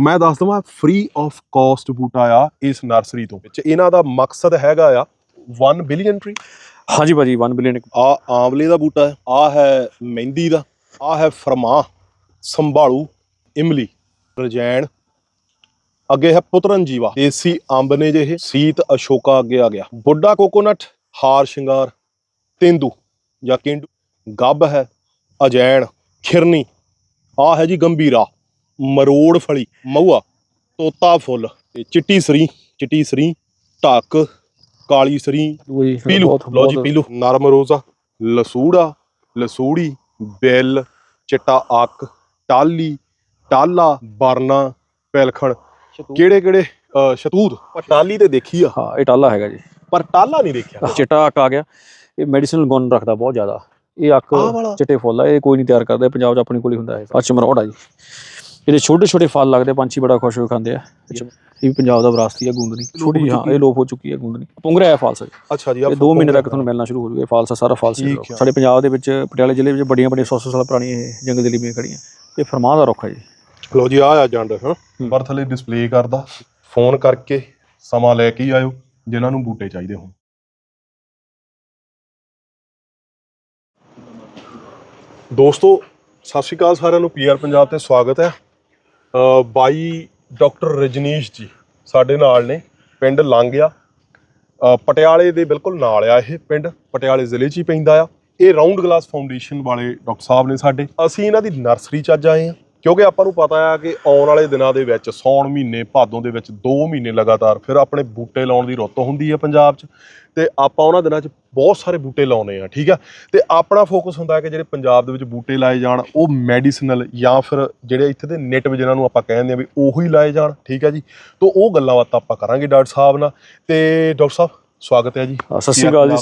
ਮੈਂ ਦੱਸ ਦਵਾਂ ਫ੍ਰੀ ਆਫ ਕਾਸਟ ਬੂਟਾ ਆ ਇਸ ਨਰਸਰੀ ਤੋਂ। ਵਿੱਚ ਇਹਨਾਂ ਦਾ ਮਕਸਦ ਹੈਗਾ ਆ 1 ਬਿਲੀਅਨ ਟਰੀ ਹਾਂਜੀ ਭਾਜੀ 1 ਬਿਲੀਅਨ ਆ ਆਂਵਲੇ ਦਾ ਬੂਟਾ ਹੈ ਆ ਹੈ ਮਹਿੰਦੀ ਦਾ ਆ ਹੈ ਫਰਮਾ ਸੰਭਾਲੂ ਇਮਲੀ ਰਜੈਣ ਅੱਗੇ ਹੈ ਪੁੱਤਰਨ ਜੀਵਾ ਦੇਸੀ ਅੰਬ ਨੇ ਜਿਹੇ ਸੀਤ ਅਸ਼ੋਕਾ ਅੱਗੇ ਆ ਗਿਆ। ਬੁੱਢਾ ਕੋਕੋਨਟ ਹਾਰ ਸ਼ਿੰਗਾਰ ਤੇਂਦੂ ਜਾਂ ਕੇਂਡੂ ਗੱਬ ਹੈ ਅਜੈਣ ਖਿਰਨੀ ਆ ਹੈ ਜੀ ਗੰਭੀਰਾ। ਮਰੋੜ ਫਲੀ ਮਊਆ ਤੋਤਾ ਫੁੱਲ ਤੇ ਚਿੱਟੀ ਸਰੀ ਚਿੱਟੀ ਸਰੀ ਢੱਕ ਕਾਲੀ ਸਰੀ ਪੀਲੂ ਲਓ ਜੀ ਪੀਲੂ। ਨਰਮ ਰੋਜ਼ਾ ਲਸੂੜਾ ਲਸੂੜੀ ਬੈਲ ਚਿੱਟਾ ਅੱਕ ਟਾਲੀ ਟਾਲਾ ਬਰਨਾ ਪੈਲਖਣ। ਕਿਹੜੇ ਕਿਹੜੇ ਸ਼ਤੂਤ? ਪਰ ਟਾਲੀ ਤੇ ਦੇਖੀ ਆ। ਹਾਂ ਇਹ ਟਾਲਾ ਹੈਗਾ ਜੀ। ਪਰ ਟਾਲਾ ਨਹੀਂ ਦੇਖਿਆ। ਚਿੱਟਾ ਅੱਕ ਆ ਗਿਆ। ਇਹ ਮੈਡੀਸਨਲ ਗੁਣ ਰੱਖਦਾ ਬਹੁਤ ਜ਼ਿਆਦਾ। ਇਹ ਅੱਕ? ਚਿੱਟੇ ਫੁੱਲ ਆ ਇਹ ਕੋਈ ਨਹੀਂ ਤਿਆਰ ਕਰਦਾ। ਪੰਜਾਬ 'ਚ ਆਪਣੇ ਕੋਲ ਹੀ ਹੁੰਦਾ ਹੈ ਅੱਛਾ। ਮਰੋੜਾ ਜੀ। ਇਹਦੇ ਛੋਟੇ ਛੋਟੇ ਫਲ ਲੱਗਦੇ ਪੰਛੀ ਬੜਾ ਖੁਸ਼ ਹੋ ਕੇ ਖਾਂਦੇ ਆ। ਇਹ ਵੀ ਪੰਜਾਬ ਦਾ ਵਿਰਾਸਤੀ ਆ ਗੁੰਦਨੀ। ਛੋਟੀ ਹਾਂ ਇਹ ਲੋਪ ਹੋ ਚੁੱਕੀ ਹੈ ਗੁੰਦਨੀ। ਪੁੰਗਰਿਆ ਹੈ ਫਾਲਸਾ ਅੱਛਾ ਜੀ ਇਹ 2 ਮਹੀਨੇ ਤੱਕ ਤੁਹਾਨੂੰ ਮਿਲਣਾ ਸ਼ੁਰੂ ਹੋ ਜੂਗਾ ਫਾਲਸਾ ਸਾਰਾ ਫਾਲਸਾ। ਸਾਡੇ ਪੰਜਾਬ ਦੇ ਵਿੱਚ ਪਟਿਆਲੇ ਜ਼ਿਲ੍ਹੇ ਵਿੱਚ ਬੜੀਆਂ ਬੜੀਆਂ 100 ਸਾਲ ਪੁਰਾਣੀਆਂ ਇਹ ਜੰਗਲ ਦੇ ਲਿਬੀਆਂ ਖੜੀਆਂ। ਇਹ ਫਰਮਾਂ ਦਾ ਰੁੱਖ ਹੈ ਜੀ। ਲਓ ਜੀ ਆ ਆ ਜੰਡ ਹਾਂ। ਪਰ ਥੱਲੇ ਡਿਸਪਲੇ ਕਰਦਾ। ਫੋਨ ਕਰਕੇ ਸਮਾਂ ਲੈ ਕੇ ਆਇਓ ਜਿਨ੍ਹਾਂ ਨੂੰ ਬੂਟੇ ਚਾਹੀਦੇ ਹੋਣ। ਦੋਸਤੋ ਸਤਿ ਸ਼੍ਰੀ ਅਕਾਲ ਸਾਰਿਆਂ ਨੂੰ। ਪੀਆਰ ਪੰਜਾਬ ਤੇ ਸਵਾਗਤ ਹੈ। ਬਾਈ ਡਾਕਟਰ ਰਜਨੀਸ਼ ਜੀ ਸਾਡੇ ਨਾਲ ਨੇ, ਪਿੰਡ ਲਾਂਗਿਆ। ਪਟਿਆਲੇ ਦੇ ਬਿਲਕੁਲ ਨਾਲ ਆ ਇਹ ਪਿੰਡ, ਪਟਿਆਲੇ ਜ਼ਿਲ੍ਹੇ 'ਚ ਹੀ ਪੈਂਦਾ ਆ। ਇਹ ਰਾਉਂਡ ਗਲਾਸ ਫਾਊਂਡੇਸ਼ਨ ਵਾਲੇ ਡਾਕਟਰ ਸਾਹਿਬ ਨੇ ਸਾਡੇ। ਅਸੀਂ ਇਹਨਾਂ ਦੀ ਨਰਸਰੀ 'ਚ ਅੱਜ ਆਏ ਆ ਕਿਉਂਕਿ ਆਪਾਂ ਨੂੰ ਪਤਾ ਆ ਕਿ ਆਉਣ ਵਾਲੇ ਦਿਨਾਂ ਦੇ ਵਿੱਚ ਸੌਣ ਮਹੀਨੇ ਭਾਦੋਂ ਦੇ ਵਿੱਚ 2 ਮਹੀਨੇ ਲਗਾਤਾਰ ਫਿਰ ਆਪਣੇ ਬੂਟੇ ਲਾਉਣ ਦੀ ਰੁੱਤ ਹੁੰਦੀ ਹੈ ਪੰਜਾਬ 'ਚ। ਤੇ ਆਪਾਂ ਉਹਨਾਂ ਦਿਨਾਂ 'ਚ ਬਹੁਤ ਸਾਰੇ ਬੂਟੇ ਲਾਉਨੇ ਆ ਠੀਕ ਆ? ਤੇ ਆਪਣਾ ਫੋਕਸ ਹੁੰਦਾ ਹੈ ਕਿ ਜਿਹੜੇ ਪੰਜਾਬ ਦੇ ਵਿੱਚ ਬੂਟੇ ਲਾਏ ਜਾਣ ਉਹ ਮੈਡੀਸਨਲ ਜਾਂ ਫਿਰ ਜਿਹੜੇ ਇੱਥੇ ਦੇ ਨੇਟਿਵ ਜਿਨ੍ਹਾਂ ਨੂੰ ਆਪਾਂ ਕਹਿੰਦੇ ਆ ਵੀ ਉਹੀ ਲਾਏ ਜਾਣ ਠੀਕ ਆ ਜੀ? ਤੋਂ ਉਹ ਗੱਲਾਂ ਬਾਤਾਂ ਆਪਾਂ ਕਰਾਂਗੇ ਡਾਕਟਰ ਸਾਹਿਬ ਨਾਲ। ਤੇ ਡਾਕਟਰ ਸਾਹਿਬ ਸਵਾਗਤ ਹੈ ਜੀ। ਸਤਿ ਸ਼੍ਰੀ ਅਕਾਲ ਜੀ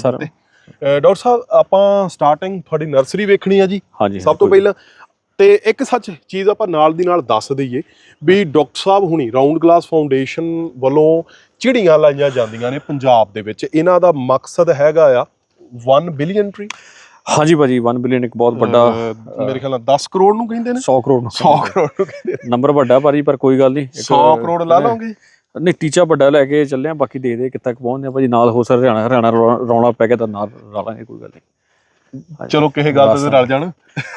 ਅਹ ਡਾਕਟਰ ਸਾਹਿਬ ਆਪਾਂ ਸਟਾਰਟਿੰਗ ਤੁਹਾਡੀ ਨਰਸਰੀ ਵੇਖਣੀ ਆ ਜੀ। ਸਭ ਤੋਂ ਪਹਿਲਾਂ ਤੇ ਇੱਕ ਸੱਚ ਚੀਜ਼ ਆਪਾਂ ਨਾਲ ਦੀ ਨਾਲ ਦੱਸ ਦਈਏ ਵੀ ਡਾਕਟਰ ਸਾਹਿਬ ਹੁਣੀ ਰਾਉਂਡ ਗਲਾਸ ਫਾਊਂਡੇਸ਼ਨ ਵੱਲੋਂ ਚਿੜੀਆਂ ਲਾਈਆਂ ਜਾਂਦੀਆਂ ਨੇ ਪੰਜਾਬ ਦੇ ਵਿੱਚ। ਇਹਨਾਂ ਦਾ ਮਕਸਦ ਹੈਗਾ ਆ 1 ਬਿਲੀਅਨ ਟਰੀ ਹਾਂਜੀ ਭਾਜੀ 1 ਬਿਲੀਅਨ ਇੱਕ ਬਹੁਤ ਵੱਡਾ ਮੇਰੇ ਖਿਆਲ ਨਾਲ 10 ਕਰੋੜ ਨੂੰ ਕਹਿੰਦੇ ਨੇ। 100 ਕਰੋੜ ਨੂੰ 100 ਕਰੋੜ ਨੂੰ ਕਹਿੰਦੇ ਨੰਬਰ ਵੱਡਾ ਭਾਜੀ ਪਰ ਕੋਈ ਗੱਲ ਨਹੀਂ। ਇੱਕ- 100 ਕਰੋੜ ਲਾ ਲਓਗੇ। ਨਹੀਂ ਟੀਚਾ ਵੱਡਾ ਲੈ ਕੇ ਚੱਲੇ ਆ ਬਾਕੀ ਦੇ ਦੇ ਕਿੱਥੇ ਤੱਕ ਪਹੁੰਚਦੇ ਆ। ਭਾਜੀ ਨਾਲ ਹੋ ਸਰ ਹਰਿਆਣਾ ਹਰਿਆਣਾ ਰੌਲਾ ਪੈ ਗਿਆ ਤਾਂ ਨਾਲ ਰਲਾਂਗੇ ਕੋਈ ਗੱਲ ਨਹੀਂ। ਚਲੋ ਕਿਸੇ ਗੱਲ ਤੇ ਰਲ ਜਾਣ।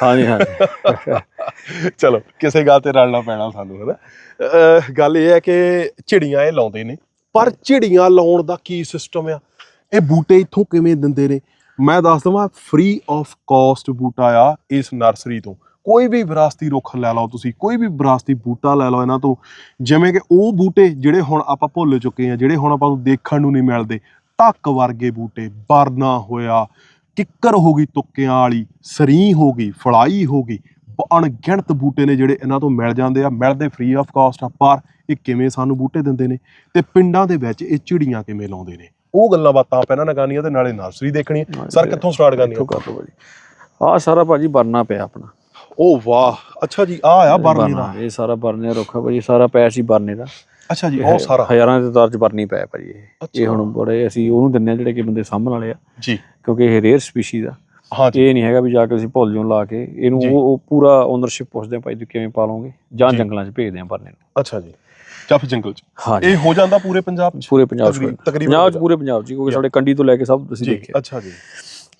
ਹਾਂਜੀ ਹਾਂਜੀ। ਚਲੋ ਕਿਸੇ ਗੱਲ ਤੇ ਰਲਣਾ ਪੈਣਾ ਸਾਨੂੰ ਹੈ ਨਾ ਗੱਲ ਇਹ ਹੈ ਕਿ ਚਿੜੀਆਂ ਇਹ ਲਾਉਂਦੇ ਨੇ। ਪਰ ਚਿੜੀਆਂ ਲਾਉਣ ਦਾ ਕੀ ਸਿਸਟਮ ਆ? ਇਹ ਬੂਟੇ ਇੱਥੋਂ ਕਿਵੇਂ ਦਿੰਦੇ ਨੇ? ਮੈਂ ਦੱਸ ਦਵਾਂ ਫ੍ਰੀ ਆਫ ਕਾਸਟ ਬੂਟਾ ਆ ਇਸ ਨਰਸਰੀ ਤੋਂ। ਕੋਈ ਵੀ ਵਿਰਾਸਤੀ ਰੁੱਖ ਲੈ ਲਓ ਤੁਸੀਂ ਕੋਈ ਵੀ ਵਿਰਾਸਤੀ ਬੂਟਾ ਲੈ ਲਓ ਇਹਨਾਂ ਤੋਂ। ਜਿਵੇਂ ਕਿ ਉਹ ਬੂਟੇ ਜਿਹੜੇ ਹੁਣ ਆਪਾਂ ਭੁੱਲ ਚੁੱਕੇ ਆ ਜਿਹੜੇ ਹੁਣ ਆਪਾਂ ਨੂੰ ਦੇਖਣ ਨੂੰ ਨਹੀਂ ਮਿਲਦੇ ਢੱਕ ਵਰਗੇ ਬੂਟੇ ਬਰਨਾ ਹੋਇਆ ਕਿੱਕਰ ਹੋ ਗਈ ਤੁੱਕਿਆਂ ਵਾਲੀ ਸਰੀ ਹੋ ਗਈ ਫੜਾਈ ਹੋ ਗਈ। ਅਣਗਿਣਤ ਬੂਟੇ ਨੇ ਜਿਹੜੇ ਇਹਨਾਂ ਤੋਂ ਮਿਲ ਜਾਂਦੇ ਆ ਮਿਲਦੇ ਫ੍ਰੀ ਆਫ ਕਾਸਟ ਆ ਪਰ ਇਹ ਕਿਵੇਂ ਸਾਨੂੰ ਬੂਟੇ ਦਿੰਦੇ ਨੇ? ਤੇ ਪਿੰਡਾਂ ਦੇ ਵਿੱਚ ਇਹ ਚਿੜੀਆਂ ਕਿਵੇਂ ਲਾਉਂਦੇ ਨੇ? ਉਹ ਗੱਲਾਂ ਬਾਤਾਂ ਆਪਾਂ ਇਹਨਾਂ ਨਾਲ ਕਰਨੀਆਂ ਤੇ ਨਾਲੇ ਨਰਸਰੀ ਦੇਖਣੀ ਹੈ ਸਰ ਕਿੱਥੋਂ ਸਟਾਰਟ ਕਰਨੀ ਇੱਥੋਂ ਕਰ ਲਓ ਭਾਜੀ ਆਹ ਸਾਰਾ ਭਾਜੀ ਬਰਨਾ ਪਿਆ ਆਪਣਾ। ਓ ਵਾਹ ਅੱਛਾ ਜੀ ਆ ਆ ਬਰਨੀ ਦਾ। ਇਹ ਸਾਰਾ ਬਰਨੇ ਦਾ ਰੁੱਖ ਆ ਭਾਜੀ ਸਾਰਾ ਪਿਆ ਸੀ ਬਰਨੇ ਦਾ। ਅੱਛਾ ਜੀ ਉਹ ਸਾਰਾ? ਹਜ਼ਾਰਾਂ ਦੇ ਦਰ ਚ ਬਰਨੀ ਪਿਆ ਭਾਜੀ ਇਹ। ਇਹ। ਹੁਣ ਬੜੇ ਅਸੀਂ ਉਹਨੂੰ ਦਿੰਨੇ ਆ ਜਿਹੜੇ ਕਿ ਬੰਦੇ ਸਾਂਭਣ ਵਾਲੇ ਆ। ਜੀ। ਕਿਉਂਕਿ ਇਹ ਰੇਅਰ ਸਪੀਸੀਜ਼ ਆ। ਹਾਂ ਜੀ। ਇਹ ਨਹੀਂ ਹੈਗਾ ਵੀ ਜਾ ਕੇ ਅਸੀਂ ਭੁੱਲ ਜਾਓ ਲਾ ਕੇ। ਇਹਨੂੰ ਜੀ। ਉਹ ਪੂਰਾ ਓਨਰਸ਼ਿਪ ਪੁੱਛਦੇ ਆ ਭਾਈ ਤੁਸੀਂ ਕਿਵੇਂ ਪਾਲੋਗੇ? ਜਾਂ ਜੀ। ਜੰਗਲਾਂ 'ਚ ਭੇਜਦੇ ਆ ਬਰਨੇ ਨੂੰ। ਅੱਛਾ ਜੀ। ਚੱਫ ਜੰਗਲ ਚ। ਇਹ ਹੋ ਜਾਂਦਾ ਪੂਰੇ ਪੰਜਾਬ ਚ? ਪੂਰੇ ਪੰਜਾਬ 'ਚ ਤਕਰੀਬ- ਤਕਰੀਬਨ ਪੰਜਾਬ 'ਚ ਪੂਰੇ ਪੰਜਾਬ 'ਚ ਕਿਉਂਕਿ ਸਾਡੇ ਕੰਡੀ ਤੋਂ ਲੈ ਕੇ ਸਭ ਤੁਸੀਂ ਜੀ। ਦੇਖਿਆ। ਅੱਛਾ ਜੀ।